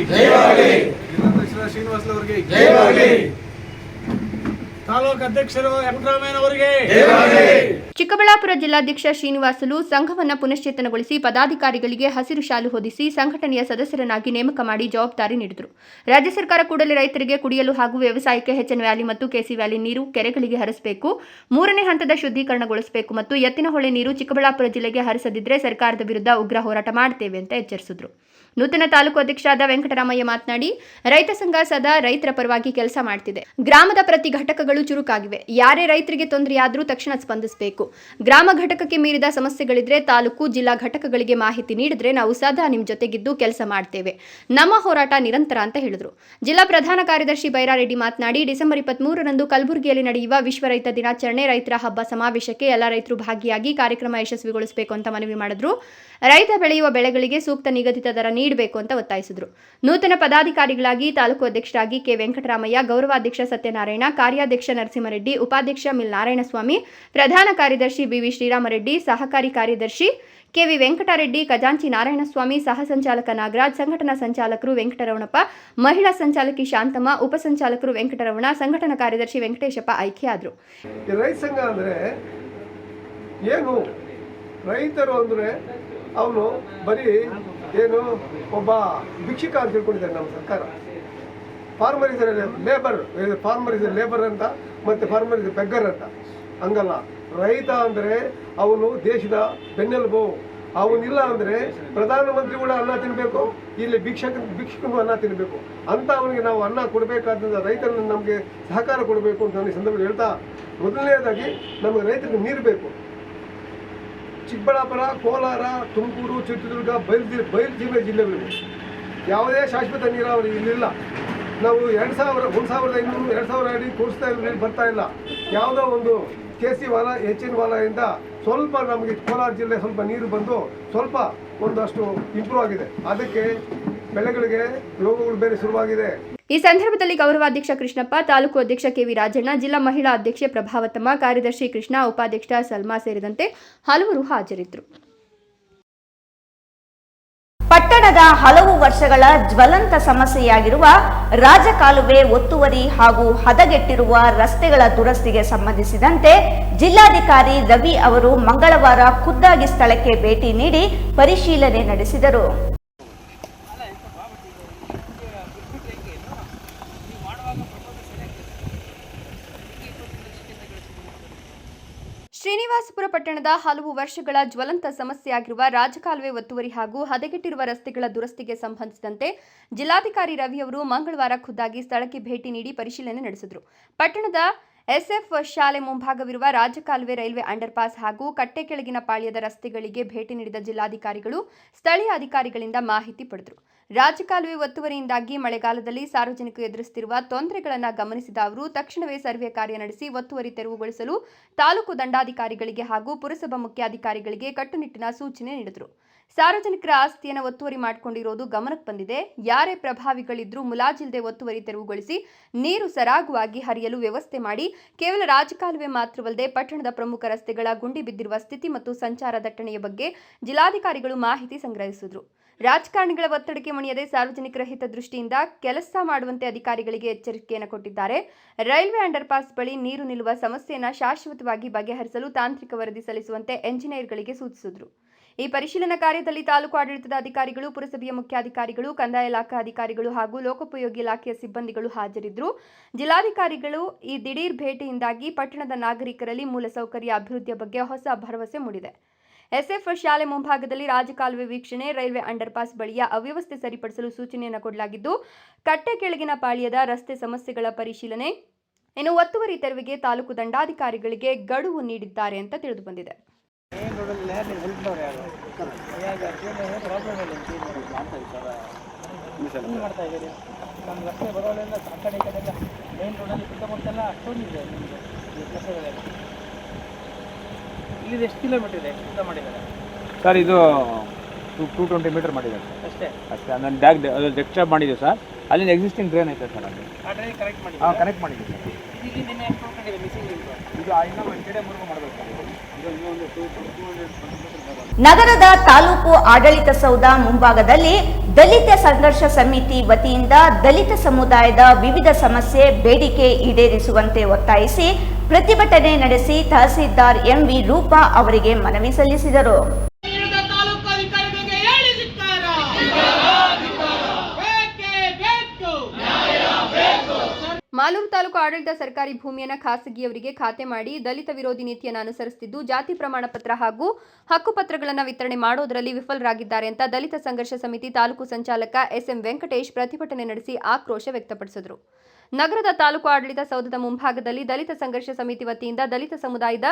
ಶ್ರೀನಿವಾಸ್ ಅವರಿಗೆ ಚಿಕ್ಕಬಳ್ಳಾಪುರ ಜಿಲ್ಲಾಧ್ಯಕ್ಷ ಶ್ರೀನಿವಾಸಲು ಸಂಘವನ್ನು ಪುನಶ್ಚೇತನಗೊಳಿಸಿ ಪದಾಧಿಕಾರಿಗಳಿಗೆ ಹಸಿರು ಶಾಲು ಹೊದಿಸಿ ಸಂಘಟನೆಯ ಸದಸ್ಯರನ್ನಾಗಿ ನೇಮಕ ಮಾಡಿ ಜವಾಬ್ದಾರಿ ನೀಡಿದರು. ರಾಜ್ಯ ಸರ್ಕಾರ ಕೂಡಲೇ ರೈತರಿಗೆ ಕುಡಿಯಲು ಹಾಗೂ ವ್ಯವಸಾಯಕ್ಕೆ ಹೆಚ್ಚಿನ ವ್ಯಾಲಿ ಮತ್ತು ಕೆಸಿ ವ್ಯಾಲಿ ನೀರು ಕೆರೆಗಳಿಗೆ ಹರಿಸಬೇಕು, ಮೂರನೇ ಹಂತದ ಶುದ್ಧೀಕರಣಗೊಳಿಸಬೇಕು ಮತ್ತು ಎತ್ತಿನಹೊಳೆ ನೀರು ಚಿಕ್ಕಬಳ್ಳಾಪುರ ಜಿಲ್ಲೆಗೆ ಹರಿಸದಿದ್ದರೆ ಸರ್ಕಾರದ ವಿರುದ್ಧ ಉಗ್ರ ಹೋರಾಟ ಮಾಡುತ್ತೇವೆ ಅಂತ ಎಚ್ಚರಿಸಿದರು. ನೂತನ ತಾಲೂಕು ಅಧ್ಯಕ್ಷರಾದ ವೆಂಕಟರಾಮಯ್ಯ ಮಾತನಾಡಿ, ರೈತ ಸಂಘ ಸದಾ ರೈತರ ಪರವಾಗಿ ಕೆಲಸ ಮಾಡ್ತಿದೆ. ಗ್ರಾಮದ ಪ್ರತಿ ಘಟಕಗಳು ಚುರುಕಾಗಿವೆ. ಯಾರೇ ರೈತರಿಗೆ ತೊಂದರೆಯಾದರೂ ತಕ್ಷಣ ಸ್ಪಂದಿಸಬೇಕು. ಗ್ರಾಮ ಘಟಕಕ್ಕೆ ಮೀರಿದ ಸಮಸ್ಯೆಗಳಿದ್ರೆ ತಾಲೂಕು, ಜಿಲ್ಲಾ ಘಟಕಗಳಿಗೆ ಮಾಹಿತಿ ನೀಡಿದ್ರೆ ನಾವು ಸದಾ ನಿಮ್ಮ ಜೊತೆಗಿದ್ದು ಕೆಲಸ ಮಾಡ್ತೇವೆ. ನಮ್ಮ ಹೋರಾಟ ನಿರಂತರ ಅಂತ ಹೇಳಿದರು. ಜಿಲ್ಲಾ ಪ್ರಧಾನ ಕಾರ್ಯದರ್ಶಿ ಬೈರಾರೆಡ್ಡಿ ಮಾತನಾಡಿ, ಡಿಸೆಂಬರ್ ಇಪ್ಪತ್ಮೂರರಂದು ಕಲಬುರಗಿಯಲ್ಲಿ ನಡೆಯುವ ವಿಶ್ವ ರೈತ ದಿನಾಚರಣೆ, ರೈತರ ಹಬ್ಬ ಸಮಾವೇಶಕ್ಕೆ ಎಲ್ಲ ರೈತರು ಭಾಗಿಯಾಗಿ ಕಾರ್ಯಕ್ರಮ ಯಶಸ್ವಿಗೊಳಿಸಬೇಕು ಅಂತ ಮನವಿ ಮಾಡಿದ್ರು. ರೈತ ಬೆಳೆಯುವ ಬೆಳೆಗಳಿಗೆ ಸೂಕ್ತ ನಿಗದಿತ ದರ ನೀಡಬೇಕು ಅಂತ ಒತ್ತಾಯಿಸಿದರು. ನೂತನ ಪದಾಧಿಕಾರಿಗಳಾಗಿ ತಾಲೂಕು ಅಧ್ಯಕ್ಷರಾಗಿ ಕೆ ವೆಂಕಟರಾಮಯ್ಯ, ಗೌರವಾಧ್ಯಕ್ಷ ಸತ್ಯನಾರಾಯಣ, ಕಾರ್ಯಾಧ್ಯಕ್ಷ ನರಸಿಂಹರೆಡ್ಡಿ, ಉಪಾಧ್ಯಕ್ಷ ಮಿಲ್ ನಾರಾಯಣಸ್ವಾಮಿ ಪ್ರಧಾನ ಕಾರ್ಯದರ್ಶಿ ಬಿವಿ ಶ್ರೀರಾಮರೆಡ್ಡಿ, ಸಹಕಾರಿ ಕಾರ್ಯದರ್ಶಿ ಕೆವಿ ವೆಂಕಟರೆಡ್ಡಿ, ಖಜಾಂಚಿ ನಾರಾಯಣಸ್ವಾಮಿ ಸಹ ಸಂಚಾಲಕ ನಾಗರಾಜ್, ಸಂಘಟನಾ ಸಂಚಾಲಕರು ವೆಂಕಟರವಣಪ್ಪ ಮಹಿಳಾ ಸಂಚಾಲಕಿ ಶಾಂತಮ್ಮ, ಉಪಸಂಚಾಲಕರು ವೆಂಕಟರವಣ ಸಂಘಟನಾ ಕಾರ್ಯದರ್ಶಿ ವೆಂಕಟೇಶಪ್ಪ ಆಯ್ಕೆಯಾದರು ರೈತ ಏನು? ರೈತರು ಅಂದರೆ ಅವನು ಬರೀ ಏನು? ಒಬ್ಬ ಭಿಕ್ಷುಕ ಅಂತ ತಿಳ್ಕೊಂಡಿದ್ದಾರೆ ನಮ್ಮ ಸರ್ಕಾರ. Farmer is labour farmer is labour ಅಂತ, ಮತ್ತು ಫಾರ್ಮರ್ ಇಸ್ ಬೆಗ್ಗರ್ ಅಂತ. ಹಂಗಲ್ಲ. ರೈತ ಅಂದರೆ ಅವನು ದೇಶದ ಬೆನ್ನೆಲುಬು. ಅವನಿಲ್ಲ ಅಂದರೆ ಪ್ರಧಾನಮಂತ್ರಿ ಕೂಡ ಅನ್ನ ತಿನ್ನಬೇಕು ಇಲ್ಲಿ ಭಿಕ್ಷಕ, ಭಿಕ್ಷಕನು ಅನ್ನ ತಿನ್ನಬೇಕು ಅಂತ ಅವನಿಗೆ ನಾವು ಅನ್ನ ಕೊಡಬೇಕಾದ್ರಿಂದ ರೈತರನ್ನು ನಮಗೆ ಸಹಕಾರ ಕೊಡಬೇಕು ಅಂತ ಸಂದರ್ಭದಲ್ಲಿ ಹೇಳ್ತಾ, ಮೊದಲನೇದಾಗಿ ನಮಗೆ ರೈತರಿಗೆ ನೀರು ಬೇಕು. ಚಿಕ್ಕಬಳ್ಳಾಪುರ, ಕೋಲಾರ, ತುಮಕೂರು, ಚಿತ್ರದುರ್ಗ ಬಯಲು ಬಯಲು ಸೀಮೆ ಜಿಲ್ಲೆಗಳು. ಯಾವುದೇ ಶಾಶ್ವತ ನೀರಾವರಿ ಇಲ್ಲಿಲ್ಲ. ನಾವು ಎರಡು ಸಾವಿರ ಒಂದು ಸಾವಿರದ ಐನೂರು, ಎರಡು ಸಾವಿರ ಅಡಿ ಕೂಡಿಸ್ತಾ ನೀರು ಬರ್ತಾ ಇಲ್ಲ. ಯಾವುದೋ ಒಂದು ಕೆ ಸಿ ವಾಲ ಹೆಚ್ಚಿನ ವಾಲದಿಂದ ಸ್ವಲ್ಪ ನಮಗೆ ಕೋಲಾರ ಜಿಲ್ಲೆ ಸ್ವಲ್ಪ ನೀರು ಬಂದು ಸ್ವಲ್ಪ ಒಂದಷ್ಟು ಇಂಪ್ರೂವ್ ಆಗಿದೆ. ಅದಕ್ಕೆ ಬೆಳೆಗಳಿಗೆ ರೋಗಗಳು ಬೇರೆ ಶುರುವಾಗಿದೆ. ಈ ಸಂದರ್ಭದಲ್ಲಿ ಗೌರವಾಧ್ಯಕ್ಷ ಕೃಷ್ಣಪ್ಪ ತಾಲೂಕು ಅಧ್ಯಕ್ಷ ಕೆವಿ ರಾಜಣ್ಣ ಜಿಲ್ಲಾ ಮಹಿಳಾ ಅಧ್ಯಕ್ಷೆ ಪ್ರಭಾವತಮ್ಮ ಕಾರ್ಯದರ್ಶಿ ಕೃಷ್ಣ ಉಪಾಧ್ಯಕ್ಷ ಸಲ್ಮಾ ಸೇರಿದಂತೆ ಹಲವರು ಹಾಜರಿದ್ದರು. ಪಟ್ಟಣದ ಹಲವು ವರ್ಷಗಳ ಜ್ವಲಂತ ಸಮಸ್ಯೆಯಾಗಿರುವ ರಾಜಕಾಲುವೆ ಒತ್ತುವರಿ ಹಾಗೂ ಹದಗೆಟ್ಟಿರುವ ರಸ್ತೆಗಳ ದುರಸ್ತಿಗೆ ಸಂಬಂಧಿಸಿದಂತೆ ಜಿಲ್ಲಾಧಿಕಾರಿ ರವಿ ಅವರು ಮಂಗಳವಾರ ಖುದ್ದಾಗಿ ಸ್ಥಳಕ್ಕೆ ಭೇಟಿ ನೀಡಿ ಪರಿಶೀಲನೆ ನಡೆಸಿದರು. ಶ್ರೀನಿವಾಸಪುರ ಪಟ್ಟಣದ ಹಲವು ವರ್ಷಗಳ ಜ್ವಲಂತ ಸಮಸ್ಯೆಯಾಗಿರುವ ರಾಜಕಾಲುವೆ ಒತ್ತುವರಿ ಹಾಗೂ ಹದಗೆಟ್ಟಿರುವ ರಸ್ತೆಗಳ ದುರಸ್ತಿಗೆ ಸಂಬಂಧಿಸಿದಂತೆ ಜಿಲ್ಲಾಧಿಕಾರಿ ರವಿ ಅವರು ಮಂಗಳವಾರ ಖುದ್ದಾಗಿ ಸ್ಥಳಕ್ಕೆ ಭೇಟಿ ನೀಡಿ ಪರಿಶೀಲನೆ ನಡೆಸಿದರು. ಪಟ್ಟಣದ ಎಸ್ಎಫ್ ಶಾಲೆ ಮುಂಭಾಗವಿರುವ ರಾಜಕಾಲುವೆ ರೈಲ್ವೆ ಅಂಡರ್ಪಾಸ್ ಹಾಗೂ ಕಟ್ಟೆ ಕೆಳಗಿನ ಪಾಳ್ಯದ ರಸ್ತೆಗಳಿಗೆ ಭೇಟಿ ನೀಡಿದ ಜಿಲ್ಲಾಧಿಕಾರಿಗಳು ಸ್ಥಳೀಯ ಅಧಿಕಾರಿಗಳಿಂದ ಮಾಹಿತಿ ಪಡೆದರು. ರಾಜಕಾಲುವೆ ಒತ್ತುವರಿಯಿಂದಾಗಿ ಮಳೆಗಾಲದಲ್ಲಿ ಸಾರ್ವಜನಿಕರು ಎದುರಿಸುತ್ತಿರುವ ತೊಂದರೆಗಳನ್ನು ಗಮನಿಸಿದ ಅವರು, ತಕ್ಷಣವೇ ಸರ್ವೆ ಕಾರ್ಯ ನಡೆಸಿ ಒತ್ತುವರಿ ತೆರವುಗೊಳಿಸಲು ತಾಲೂಕು ದಂಡಾಧಿಕಾರಿಗಳಿಗೆ ಹಾಗೂ ಪುರಸಭಾ ಮುಖ್ಯಾಧಿಕಾರಿಗಳಿಗೆ ಕಟ್ಟುನಿಟ್ಟಿನ ಸೂಚನೆ ನೀಡಿದರು. ಸಾರ್ವಜನಿಕರ ಆಸ್ತಿಯನ್ನು ಒತ್ತುವರಿ ಮಾಡಿಕೊಂಡಿರೋದು ಗಮನಕ್ಕೆ ಬಂದಿದೆ. ಯಾರೇ ಪ್ರಭಾವಿಗಳಿದ್ರೂ ಮುಲಾಜಿಲ್ಲದೆ ಒತ್ತುವರಿ ತೆರವುಗೊಳಿಸಿ ನೀರು ಸರಾಗವಾಗಿ ಹರಿಯಲು ವ್ಯವಸ್ಥೆ ಮಾಡಿ, ಕೇವಲ ರಾಜಕಾಲುವೆ ಮಾತ್ರವಲ್ಲದೆ ಪಟ್ಟಣದ ಪ್ರಮುಖ ರಸ್ತೆಗಳ ಗುಂಡಿ ಬಿದ್ದಿರುವ ಸ್ಥಿತಿ ಮತ್ತು ಸಂಚಾರ ದಟ್ಟಣೆಯ ಬಗ್ಗೆ ಜಿಲ್ಲಾಧಿಕಾರಿಗಳು ಮಾಹಿತಿ ಸಂಗ್ರಹಿಸಿದರು. ರಾಜಕಾರಣಿಗಳ ಒತ್ತಡಕ್ಕೆ ಮಣಿಯದೆ ಸಾರ್ವಜನಿಕರ ಹಿತದೃಷ್ಟಿಯಿಂದ ಕೆಲಸ ಮಾಡುವಂತೆ ಅಧಿಕಾರಿಗಳಿಗೆ ಎಚ್ಚರಿಕೆಯನ್ನು ಕೊಟ್ಟಿದ್ದಾರೆ. ರೈಲ್ವೆ ಅಂಡರ್ಪಾಸ್ ಬಳಿ ನೀರು ನಿಲ್ಲುವ ಸಮಸ್ಯೆಯನ್ನು ಶಾಶ್ವತವಾಗಿ ಬಗೆಹರಿಸಲು ತಾಂತ್ರಿಕ ವರದಿ ಸಲ್ಲಿಸುವಂತೆ ಎಂಜಿನಿಯರ್ಗಳಿಗೆ ಸೂಚಿಸಿದರು. ಈ ಪರಿಶೀಲನಾ ಕಾರ್ಯದಲ್ಲಿ ತಾಲೂಕು ಆಡಳಿತದ ಅಧಿಕಾರಿಗಳು, ಪುರಸಭೆಯ ಮುಖ್ಯಾಧಿಕಾರಿಗಳು, ಕಂದಾಯ ಇಲಾಖಾ ಅಧಿಕಾರಿಗಳು ಹಾಗೂ ಲೋಕೋಪಯೋಗಿ ಇಲಾಖೆಯ ಸಿಬ್ಬಂದಿಗಳು ಹಾಜರಿದ್ದರು ಜಿಲ್ಲಾಧಿಕಾರಿಗಳು ಈ ದಿಢೀರ್ ಭೇಟಿಯಿಂದಾಗಿ ಪಟ್ಟಣದ ನಾಗರಿಕರಲ್ಲಿ ಮೂಲಸೌಕರ್ಯ ಅಭಿವೃದ್ಧಿಯ ಬಗ್ಗೆ ಹೊಸ ಭರವಸೆ ಮೂಡಿದೆ. ಎಸ್ಎಫ್ ಶಾಲೆ ಮುಂಭಾಗದಲ್ಲಿ ರಾಜಕಾಲುವೆ ವೀಕ್ಷಣೆ, ರೈಲ್ವೆ ಅಂಡರ್ಪಾಸ್ ಬಳಿಯ ಅವ್ಯವಸ್ಥೆ ಸರಿಪಡಿಸಲು ಸೂಚನೆಯನ್ನು ಕೊಡಲಾಗಿದ್ದು ಕಟ್ಟೆ ಕೆಳಗಿನ ಪಾಳ್ಯದ ರಸ್ತೆ ಸಮಸ್ಯೆಗಳ ಪರಿಶೀಲನೆ, ಇನ್ನು ಒತ್ತುವರಿ ತೆರವಿಗೆ ತಾಲೂಕು ದಂಡಾಧಿಕಾರಿಗಳಿಗೆ ಗಡುವು ನೀಡಿದ್ದಾರೆ ಅಂತ ತಿಳಿದು ಬಂದಿದೆ ಆ ಇಲ್ಲಿದು ಎಷ್ಟು ಕಿಲೋಮೀಟರ್ ಇದೆ ಸುತ್ತ ಮಾಡಿದ್ದಾರೆ? ಸರ್ ಇದು ಟೂ ಟೂ ಟ್ವೆಂಟಿ ಮೀಟರ್ ಮಾಡಿದ್ದಾರೆ ಸರ್ ಅಷ್ಟೇ? ಅಷ್ಟೇ. ಅದನ್ನು ಡ್ಯಾಗ್ ಅದು ಡೆಕ್ಸ್ಟ್ರಾ ಮಾಡಿದ್ದೀವಿ ಸರ್ ಅಲ್ಲಿಂದ ಎಕ್ಸಿಸ್ಟಿಂಗ್ ಡ್ರೈನ್ ಐತೆ ಸರ್ ಅಲ್ಲಿ. ಆ ಡ್ರೈನ್ ಕರೆಕ್ಟ್ ಮಾಡಿ ಹಾಂ ಕನೆಕ್ಟ್ ಮಾಡಿದ್ದೀವಿ ಸರ್ ಇಲ್ಲಿ ನಿನ್ನೆ ಎಷ್ಟು ಹೋಗ್ಕೊಂಡಿದೆ ಮಿಸ್ಸಿಂಗ್ ಲಿಂಕ್ ಇದು ಇನ್ನೂ ಒಂದು ಕಡೆ ಮೂರು ಮಾಡಬೇಕು ಸರ್ ಇದು ಒಂದು ಟೂ ಟೂ ಹಂಡ್ರೆಡ್ ನಗರದ ತಾಲೂಕು ಆಡಳಿತ ಸೌಧ ಮುಂಭಾಗದಲ್ಲಿ ದಲಿತ ಸಂಘರ್ಷ ಸಮಿತಿ ವತಿಯಿಂದ ದಲಿತ ಸಮುದಾಯದ ವಿವಿಧ ಸಮಸ್ಯೆ ಬೇಡಿಕೆ ಈಡೇರಿಸುವಂತೆ ಒತ್ತಾಯಿಸಿ ಪ್ರತಿಭಟನೆ ನಡೆಸಿ ತಹಸೀಲ್ದಾರ್ ಎಂವಿ ರೂಪಾ ಅವರಿಗೆ ಮನವಿ ಸಲ್ಲಿಸಿದರು. ಮಾಲೂರು ತಾಲೂಕು ಆಡಳಿತ ಸರ್ಕಾರಿ ಭೂಮಿಯನ್ನು ಖಾಸಗಿಯವರಿಗೆ ಖಾತೆ ಮಾಡಿ ದಲಿತ ವಿರೋಧಿ ನೀತಿಯನ್ನು ಅನುಸರಿಸುತ್ತಿದ್ದು ಜಾತಿ ಪ್ರಮಾಣ ಪತ್ರ ಹಾಗೂ ಹಕ್ಕುಪತ್ರಗಳನ್ನು ವಿತರಣೆ ಮಾಡೋದರಲ್ಲಿ ವಿಫಲರಾಗಿದ್ದಾರೆ ಅಂತ ದಲಿತ ಸಂಘರ್ಷ ಸಮಿತಿ ತಾಲೂಕು ಸಂಚಾಲಕ ಎಸ್ಎಂ ವೆಂಕಟೇಶ್ ಪ್ರತಿಭಟನೆ ನಡೆಸಿ ಆಕ್ರೋಶ ವ್ಯಕ್ತಪಡಿಸಿದರು. ನಗರದ ತಾಲೂಕು ಆಡಳಿತ ಸೌಧದ ಮುಂಭಾಗದಲ್ಲಿ ದಲಿತ ಸಂಘರ್ಷ ಸಮಿತಿ ವತಿಯಿಂದ ದಲಿತ ಸಮುದಾಯದ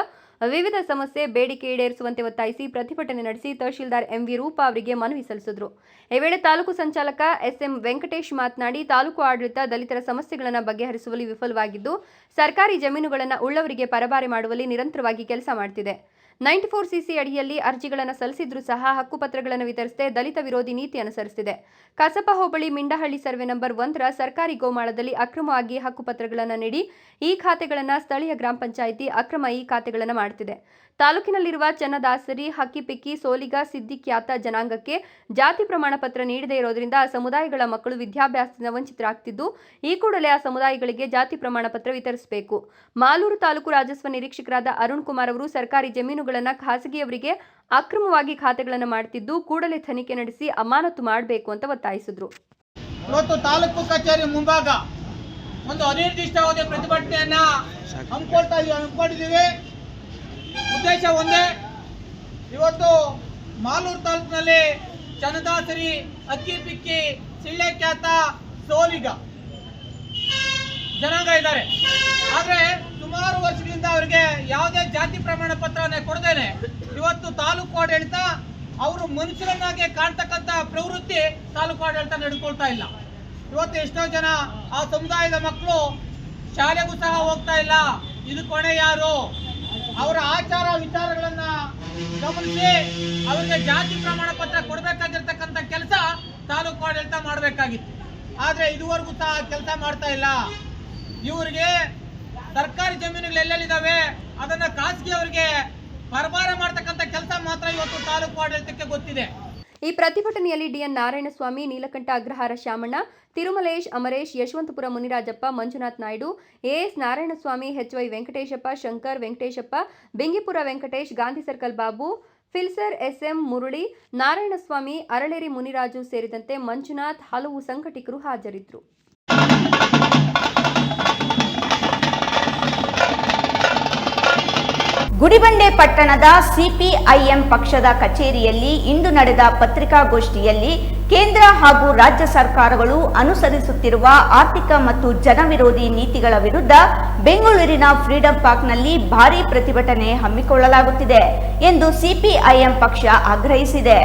ವಿವಿಧ ಸಮಸ್ಯೆ ಬೇಡಿಕೆ ಈಡೇರಿಸುವಂತೆ ಒತ್ತಾಯಿಸಿ ಪ್ರತಿಭಟನೆ ನಡೆಸಿ ತಹಶೀಲ್ದಾರ್ ಎಂವಿ ರೂಪಾ ಅವರಿಗೆ ಮನವಿ ಸಲ್ಲಿಸಿದರು. ಈ ವೇಳೆ ತಾಲೂಕು ಸಂಚಾಲಕ ಎಸ್ಎಂ ವೆಂಕಟೇಶ್ ಮಾತನಾಡಿ, ತಾಲೂಕು ಆಡಳಿತ ದಲಿತರ ಸಮಸ್ಯೆಗಳನ್ನು ಬಗೆಹರಿಸುವಲ್ಲಿ ವಿಫಲವಾಗಿದ್ದು, ಸರ್ಕಾರಿ ಜಮೀನುಗಳನ್ನು ಉಳ್ಳವರಿಗೆ ಪರಭಾರೆ ಮಾಡುವಲ್ಲಿ ನಿರಂತರವಾಗಿ ಕೆಲಸ ಮಾಡುತ್ತಿದೆ ನೈಂಟಿ ಫೋರ್ ಸಿಸಿ ಅಡಿಯಲ್ಲಿ ಅರ್ಜಿಗಳನ್ನು ಸಲ್ಲಿಸಿದ್ರೂ ಸಹ ಹಕ್ಕುಪತ್ರಗಳನ್ನು ವಿತರಿಸದೆ ದಲಿತ ವಿರೋಧಿ ನೀತಿ ಅನುಸರಿಸಿದೆ ಕಸಪ ಹೋಬಳಿ ಮಿಂಡಹಳ್ಳಿ ಸರ್ವೆ ನಂಬರ್ ಒಂದರ ಸರ್ಕಾರಿ ಗೋಮಾಳದಲ್ಲಿ ಅಕ್ರಮವಾಗಿ ಹಕ್ಕುಪತ್ರಗಳನ್ನು ನೀಡಿ ಈ ಖಾತೆಗಳನ್ನು ಸ್ಥಳೀಯ ಗ್ರಾಮ ಪಂಚಾಯಿತಿ ಅಕ್ರಮ ಈ ಖಾತೆಗಳನ್ನು ಮಾಡುತ್ತಿದೆ ತಾಲೂಕಿನಲ್ಲಿರುವ ಚನ್ನದಾಸರಿ, ಹಕ್ಕಿಪಿಕ್ಕಿ, ಸೋಲಿಗ, ಸಿದ್ದಿಖ್ಯಾತ ಜನಾಂಗಕ್ಕೆ ಜಾತಿ ಪ್ರಮಾಣ ಪತ್ರ ನೀಡದೇ ಇರೋದ್ರಿಂದ ಸಮುದಾಯಗಳ ಮಕ್ಕಳು ವಿದ್ಯಾಭ್ಯಾಸದಿಂದ ವಂಚಿತರಾಗ್ತಿದ್ದು, ಈ ಕೂಡಲೇ ಆ ಸಮುದಾಯಗಳಿಗೆ ಜಾತಿ ಪ್ರಮಾಣ ಪತ್ರ ವಿತರಿಸಬೇಕು. ಮಾಲೂರು ತಾಲೂಕು ರಾಜಸ್ವ ನಿರೀಕ್ಷಕರಾದ ಅರುಣ್ ಕುಮಾರ್ ಅವರು ಸರ್ಕಾರಿ ಜಮೀನುಗಳನ್ನು ಖಾಸಗಿಯವರಿಗೆ ಅಕ್ರಮವಾಗಿ ಖಾತೆಗಳನ್ನು ಮಾಡುತ್ತಿದ್ದು ಕೂಡಲೇ ತನಿಖೆ ನಡೆಸಿ ಅಮಾನತು ಮಾಡಬೇಕು ಅಂತ ಒತ್ತಾಯಿಸಿದ್ರು. ಇವತ್ತು ತಾಲೂಕು ಕಚೇರಿ ಮುಂಭಾಗ ಒಂದು ಅನಿರ್ದಿಷ್ಟಾವಧಿ ಪ್ರತಿಭಟನೆಯನ್ನ ಹಮ್ಮಿಕೊಳ್ತಾ ಹಮ್ಮಿಕೊಂಡಿದ್ದೀವಿ. ಉದ್ದೇಶ ಒಂದೇ. ಇವತ್ತು ಮಾಲೂರು ತಾಲೂಕಿನಲ್ಲಿ ಚನ್ನದಾಸರಿ ಅಕ್ಕಿ ಪಿಕ್ಕಿ ಸಿಳ್ಳೆ ಖ್ಯಾತ ಸೋಲಿಗ ಜನಾಂಗ ಇದ್ದಾರೆ. ಆದ್ರೆ ಸುಮಾರು ವರ್ಷಗಳಿಂದ ಅವರಿಗೆ ಯಾವುದೇ ಜಾತಿ ಪ್ರಮಾಣ ಪತ್ರನೇ ಕೊಡದೇನೆ. ಇವತ್ತು ತಾಲೂಕು ಆಡಳಿತ ಅವರು ಮನುಷ್ಯರನ್ನಾಗೆ ಕಾಣ್ತಕ್ಕಂಥ ಪ್ರವೃತ್ತಿ ತಾಲೂಕು ಆಡಳಿತ ನಡ್ಕೊಳ್ತಾ ಇಲ್ಲ. ಇವತ್ತು ಎಷ್ಟೋ ಜನ ಆ ಸಮುದಾಯದ ಮಕ್ಕಳು ಶಾಲೆಗೂ ಸಹ ಹೋಗ್ತಾ ಇಲ್ಲ. ಇದು ಕೊನೆ ಯಾರು? ಅವರ ಆಚಾರ ವಿಚಾರಗಳನ್ನ ಗಮನಿಸಿ ಅವರಿಗೆ ಜಾತಿ ಪ್ರಮಾಣ ಪತ್ರ ಕೊಡಬೇಕಾಗಿರ್ತಕ್ಕಂಥ ಕೆಲಸ ತಾಲೂಕು ಆಡಳಿತ ಮಾಡಬೇಕಾಗಿತ್ತು. ಆದರೆ ಇದುವರೆಗೂ ಸಹ ಕೆಲಸ ಮಾಡ್ತಾ ಇಲ್ಲ. ಇವರಿಗೆ ಸರ್ಕಾರಿ ಜಮೀನುಗಳು ಎಲ್ಲೆಲ್ಲಿದ್ದಾವೆ? ಅದನ್ನ ಖಾಸಗಿಯವರಿಗೆ ಪರಭಾರ ಮಾಡ್ತಕ್ಕಂಥ ಕೆಲಸ ಮಾತ್ರ ಇವತ್ತು ತಾಲೂಕು ಆಡಳಿತಕ್ಕೆ ಗೊತ್ತಿದೆ. ಈ ಪ್ರತಿಭಟನೆಯಲ್ಲಿ DN Narayanaswamy, Neelakanta Agrahara Shyamanna, Tirumalesh, Amaresh, Yeshwanthpur Munirajappa, Manjunath Naidu, AS Narayanaswamy, HY Venkateshappa, Shankar Venkateshappa, Bengipura Venkatesh, Gandhi circle Babu, ಫಿಲ್ಸರ್ SM Murali, Narayanaswamy, Araleri Muniraju ಸೇರಿದಂತೆ ಮಂಜುನಾಥ್ ಹಲವು ಸಂಘಟಕರು ಹಾಜರಿದ್ದರು. ಗುಡಿಬಂಡೆ ಪಟ್ಟಣದ ಸಿಪಿಐಎಂ ಪಕ್ಷದ ಕಚೇರಿಯಲ್ಲಿ ಇಂದು ನಡೆದ ಪತ್ರಿಕಾಗೋಷ್ಠಿಯಲ್ಲಿ ಕೇಂದ್ರ ಹಾಗೂ ರಾಜ್ಯ ಸರ್ಕಾರಗಳು ಅನುಸರಿಸುತ್ತಿರುವ ಆರ್ಥಿಕ ಮತ್ತು ಜನವಿರೋಧಿ ನೀತಿಗಳ ವಿರುದ್ಧ ಬೆಂಗಳೂರಿನ ಫ್ರೀಡಂ ಪಾರ್ಕ್ನಲ್ಲಿ ಭಾರೀ ಪ್ರತಿಭಟನೆ ಹಮ್ಮಿಕೊಳ್ಳಲಾಗುತ್ತಿದೆ ಎಂದು ಸಿಪಿಐಎಂ ಪಕ್ಷ ಆಗ್ರಹಿಸಿದೆ.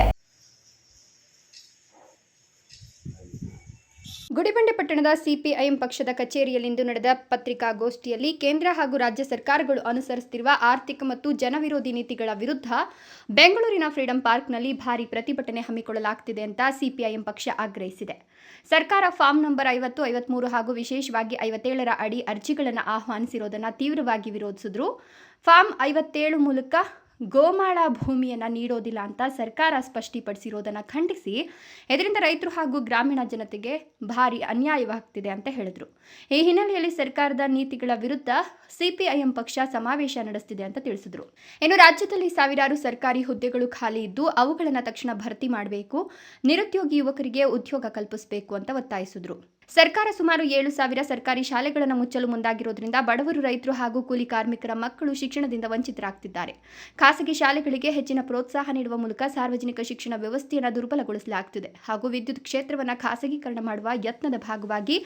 ಗುಡಿಬಂಡೆ ಪಟ್ಟಣದ ಸಿಪಿಐಎಂ ಪಕ್ಷದ ಕಚೇರಿಯಲ್ಲಿಂದು ನಡೆದ ಪತ್ರಿಕಾಗೋಷ್ಠಿಯಲ್ಲಿ ಕೇಂದ್ರ ಹಾಗೂ ರಾಜ್ಯ ಸರ್ಕಾರಗಳು ಅನುಸರಿಸುತ್ತಿರುವ ಆರ್ಥಿಕ ಮತ್ತು ಜನವಿರೋಧಿ ನೀತಿಗಳ ವಿರುದ್ಧ ಬೆಂಗಳೂರಿನ ಫ್ರೀಡಂ ಪಾರ್ಕ್ನಲ್ಲಿ ಭಾರಿ ಪ್ರತಿಭಟನೆ ಹಮ್ಮಿಕೊಳ್ಳಲಾಗುತ್ತಿದೆ ಅಂತ ಸಿಪಿಐಎಂ ಪಕ್ಷ ಆಗ್ರಹಿಸಿದೆ. ಸರ್ಕಾರ ಫಾರ್ಮ್ ನಂಬರ್ ಐವತ್ತು, ಐವತ್ಮೂರು ಹಾಗೂ ವಿಶೇಷವಾಗಿ ಐವತ್ತೇಳರ ಅಡಿ ಅರ್ಜಿಗಳನ್ನು ಆಹ್ವಾನಿಸಿರೋದನ್ನು ತೀವ್ರವಾಗಿ ವಿರೋಧಿಸಿದ್ರು. ಫಾರ್ಮ್ ಐವತ್ತೇಳು ಮೂಲಕ ಗೋಮಾಳ ಭೂಮಿಯನ್ನು ನೀಡೋದಿಲ್ಲ ಅಂತ ಸರ್ಕಾರ ಸ್ಪಷ್ಟಪಡಿಸಿರೋದನ್ನು ಖಂಡಿಸಿ ಇದರಿಂದ ರೈತರು ಹಾಗೂ ಗ್ರಾಮೀಣ ಜನತೆಗೆ ಭಾರಿ ಅನ್ಯಾಯವಾಗ್ತಿದೆ ಅಂತ ಹೇಳಿದರು. ಈ ಹಿನ್ನೆಲೆಯಲ್ಲಿ ಸರ್ಕಾರದ ನೀತಿಗಳ ವಿರುದ್ಧ ಸಿಪಿಐಎಂ ಪಕ್ಷ ಸಮಾವೇಶ ನಡೆಸುತ್ತಿದೆ ಅಂತ ತಿಳಿಸಿದರು. ಇನ್ನು ರಾಜ್ಯದಲ್ಲಿ ಸಾವಿರಾರು ಸರ್ಕಾರಿ ಹುದ್ದೆಗಳು ಖಾಲಿ ಇದ್ದು ಅವುಗಳನ್ನು ತಕ್ಷಣ ಭರ್ತಿ ಮಾಡಬೇಕು, ನಿರುದ್ಯೋಗಿ ಯುವಕರಿಗೆ ಉದ್ಯೋಗ ಕಲ್ಪಿಸಬೇಕು ಅಂತ ಒತ್ತಾಯಿಸಿದ್ರು. ಸರ್ಕಾರ ಸುಮಾರು ಏಳು ಸಾವಿರ ಸರ್ಕಾರಿ ಶಾಲೆಗಳನ್ನು ಮುಚ್ಚಲು ಮುಂದಾಗಿರೋದ್ರಿಂದ ಬಡವರು ರೈತರು ಹಾಗೂ ಕೂಲಿ ಕಾರ್ಮಿಕರ ಮಕ್ಕಳು ಶಿಕ್ಷಣದಿಂದ ವಂಚಿತರಾಗ್ತಿದ್ದಾರೆ. ಖಾಸಗಿ ಶಾಲೆಗಳಿಗೆ ಹೆಚ್ಚಿನ ಪ್ರೋತ್ಸಾಹ ನೀಡುವ ಮೂಲಕ ಸಾರ್ವಜನಿಕ ಶಿಕ್ಷಣ ವ್ಯವಸ್ಥೆಯನ್ನು ದುರ್ಬಲಗೊಳಿಸಲಾಗುತ್ತಿದೆ ಹಾಗೂ ವಿದ್ಯುತ್ ಕ್ಷೇತ್ರವನ್ನು ಖಾಸಗೀಕರಣ ಮಾಡುವ ಯತ್ನದ ಭಾಗವಾಗಿ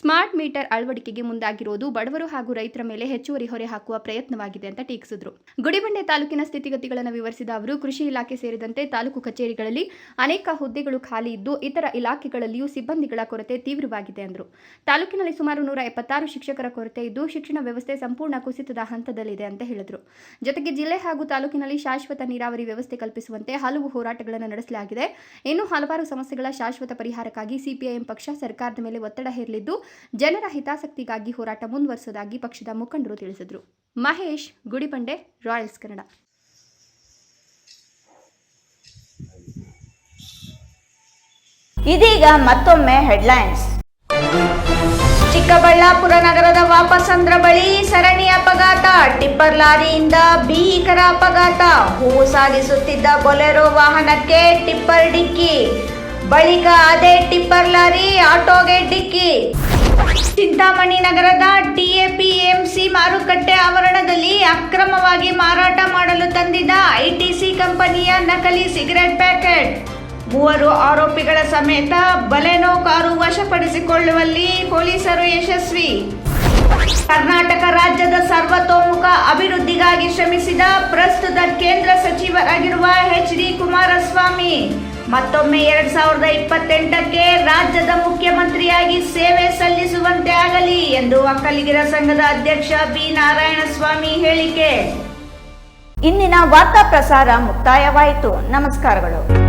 ಸ್ಮಾರ್ಟ್ ಮೀಟರ್ ಅಳವಡಿಕೆಗೆ ಮುಂದಾಗಿರುವುದು ಬಡವರು ಹಾಗೂ ರೈತರ ಮೇಲೆ ಹೆಚ್ಚುವರಿ ಹೊರೆ ಹಾಕುವ ಪ್ರಯತ್ನವಾಗಿದೆ ಅಂತ ಟೀಕಿಸಿದರು. ಗುಡಿಬಂಡೆ ತಾಲೂಕಿನ ಸ್ಥಿತಿಗತಿಗಳನ್ನು ವಿವರಿಸಿದ ಅವರು, ಕೃಷಿ ಇಲಾಖೆ ಸೇರಿದಂತೆ ತಾಲೂಕು ಕಚೇರಿಗಳಲ್ಲಿ ಅನೇಕ ಹುದ್ದೆಗಳು ಖಾಲಿ ಇದ್ದು, ಇತರ ಇಲಾಖೆಗಳಲ್ಲಿಯೂ ಸಿಬ್ಬಂದಿಗಳ ಕೊರತೆ ತೀವ್ರವಾಗಿದೆ. ಎಂದರು ತಾಲೂಕಿನಲ್ಲಿ ಸುಮಾರು ನೂರ ಎಪ್ಪತ್ತಾರು ಶಿಕ್ಷಕರ ಕೊರತೆ ಇದ್ದು ಶಿಕ್ಷಣ ವ್ಯವಸ್ಥೆ ಸಂಪೂರ್ಣ ಕುಸಿತದ ಹಂತದಲ್ಲಿದೆ ಅಂತ ಹೇಳಿದರು. ಜೊತೆಗೆ ಜಿಲ್ಲೆ ಹಾಗೂ ತಾಲೂಕಿನಲ್ಲಿ ಶಾಶ್ವತ ನೀರಾವರಿ ವ್ಯವಸ್ಥೆ ಕಲ್ಪಿಸುವಂತೆ ಹಲವು ಹೋರಾಟಗಳನ್ನು ನಡೆಸಲಾಗಿದೆ. ಇನ್ನು ಹಲವಾರು ಸಮಸ್ಯೆಗಳ ಶಾಶ್ವತ ಪರಿಹಾರಕ್ಕಾಗಿ ಸಿಪಿಐಎಂ ಪಕ್ಷ ಸರ್ಕಾರದ ಮೇಲೆ ಒತ್ತಡ ಹೇರಲಿದ್ದು, ಜನರ ಹಿತಾಸಕ್ತಿಗಾಗಿ ಹೋರಾಟ ಮುಂದುವರಿಸುವುದಾಗಿ ಪಕ್ಷದ ಮುಖಂಡರು ತಿಳಿಸಿದರು. ಮಹೇಶ್, ಗುಡಿಪಂಡೆ, ರಾಯಲ್ಸ್ ಕನ್ನಡ. ಇದೀಗ ಮತ್ತೊಮ್ಮೆ ಹೆಡ್ಲೈನ್ಸ್. ಚಿಕ್ಕಬಳ್ಳಾಪುರ ನಗರದ ವಾಪಸಂದ್ರ ಬಳಿ ಸರಣಿ ಅಪಘಾತ. ಟಿಪ್ಪರ್ ಲಾರಿಯಿಂದ ಭೀಕರ ಅಪಘಾತ. ಹೂವು ಸಾಗಿಸುತ್ತಿದ್ದ ಬೊಲೆರೋ ವಾಹನಕ್ಕೆ ಟಿಪ್ಪರ್ ಡಿಕ್ಕಿ. ಬಳಿಕ ಅದೇ ಟಿಪ್ಪರ್ ಲಾರಿ ಆಟೋಗೆ ಡಿಕ್ಕಿ. ಚಿಂತಾಮಣಿ ನಗರದ ಟಿಎಪಿಎಂಸಿ ಮಾರುಕಟ್ಟೆ ಆವರಣದಲ್ಲಿ ಅಕ್ರಮವಾಗಿ ಮಾರಾಟ ಮಾಡಲು ತಂದಿದ್ದ ಐಟಿಸಿ ಕಂಪನಿಯ ನಕಲಿ ಸಿಗರೆಟ್ ಪ್ಯಾಕೆಟ್. ಮೂವರು ಆರೋಪಿಗಳ ಸಮೇತ ಬಲೆನೋ ಕಾರು ವಶಪಡಿಸಿಕೊಳ್ಳುವಲ್ಲಿ ಪೊಲೀಸರು ಯಶಸ್ವಿ. ಕರ್ನಾಟಕ ರಾಜ್ಯದ ಸರ್ವತೋಮುಖ ಅಭಿವೃದ್ಧಿಗಾಗಿ ಶ್ರಮಿಸಿದ ಪ್ರಸ್ತುತ ಕೇಂದ್ರ ಸಚಿವರಾಗಿರುವ ಎಚ್ ಡಿ ಕುಮಾರಸ್ವಾಮಿ. ಮತ್ತೊಮ್ಮೆ ಎರಡ್ ಸಾವಿರದ ಇಪ್ಪತ್ತೆಂಟಕ್ಕೆ ರಾಜ್ಯದ ಮುಖ್ಯಮಂತ್ರಿಯಾಗಿ ಸೇವೆ ಸಲ್ಲಿಸುವಂತೆ ಆಗಲಿ ಎಂದು ಒಕ್ಕಲಿಗರ ಸಂಘದ ಅಧ್ಯಕ್ಷ ಬಿ ನಾರಾಯಣಸ್ವಾಮಿ ಹೇಳಿಕೆ. ಇಂದಿನ ವಾರ್ತಾ ಪ್ರಸಾರ ಮುಕ್ತಾಯವಾಯಿತು. ನಮಸ್ಕಾರಗಳು.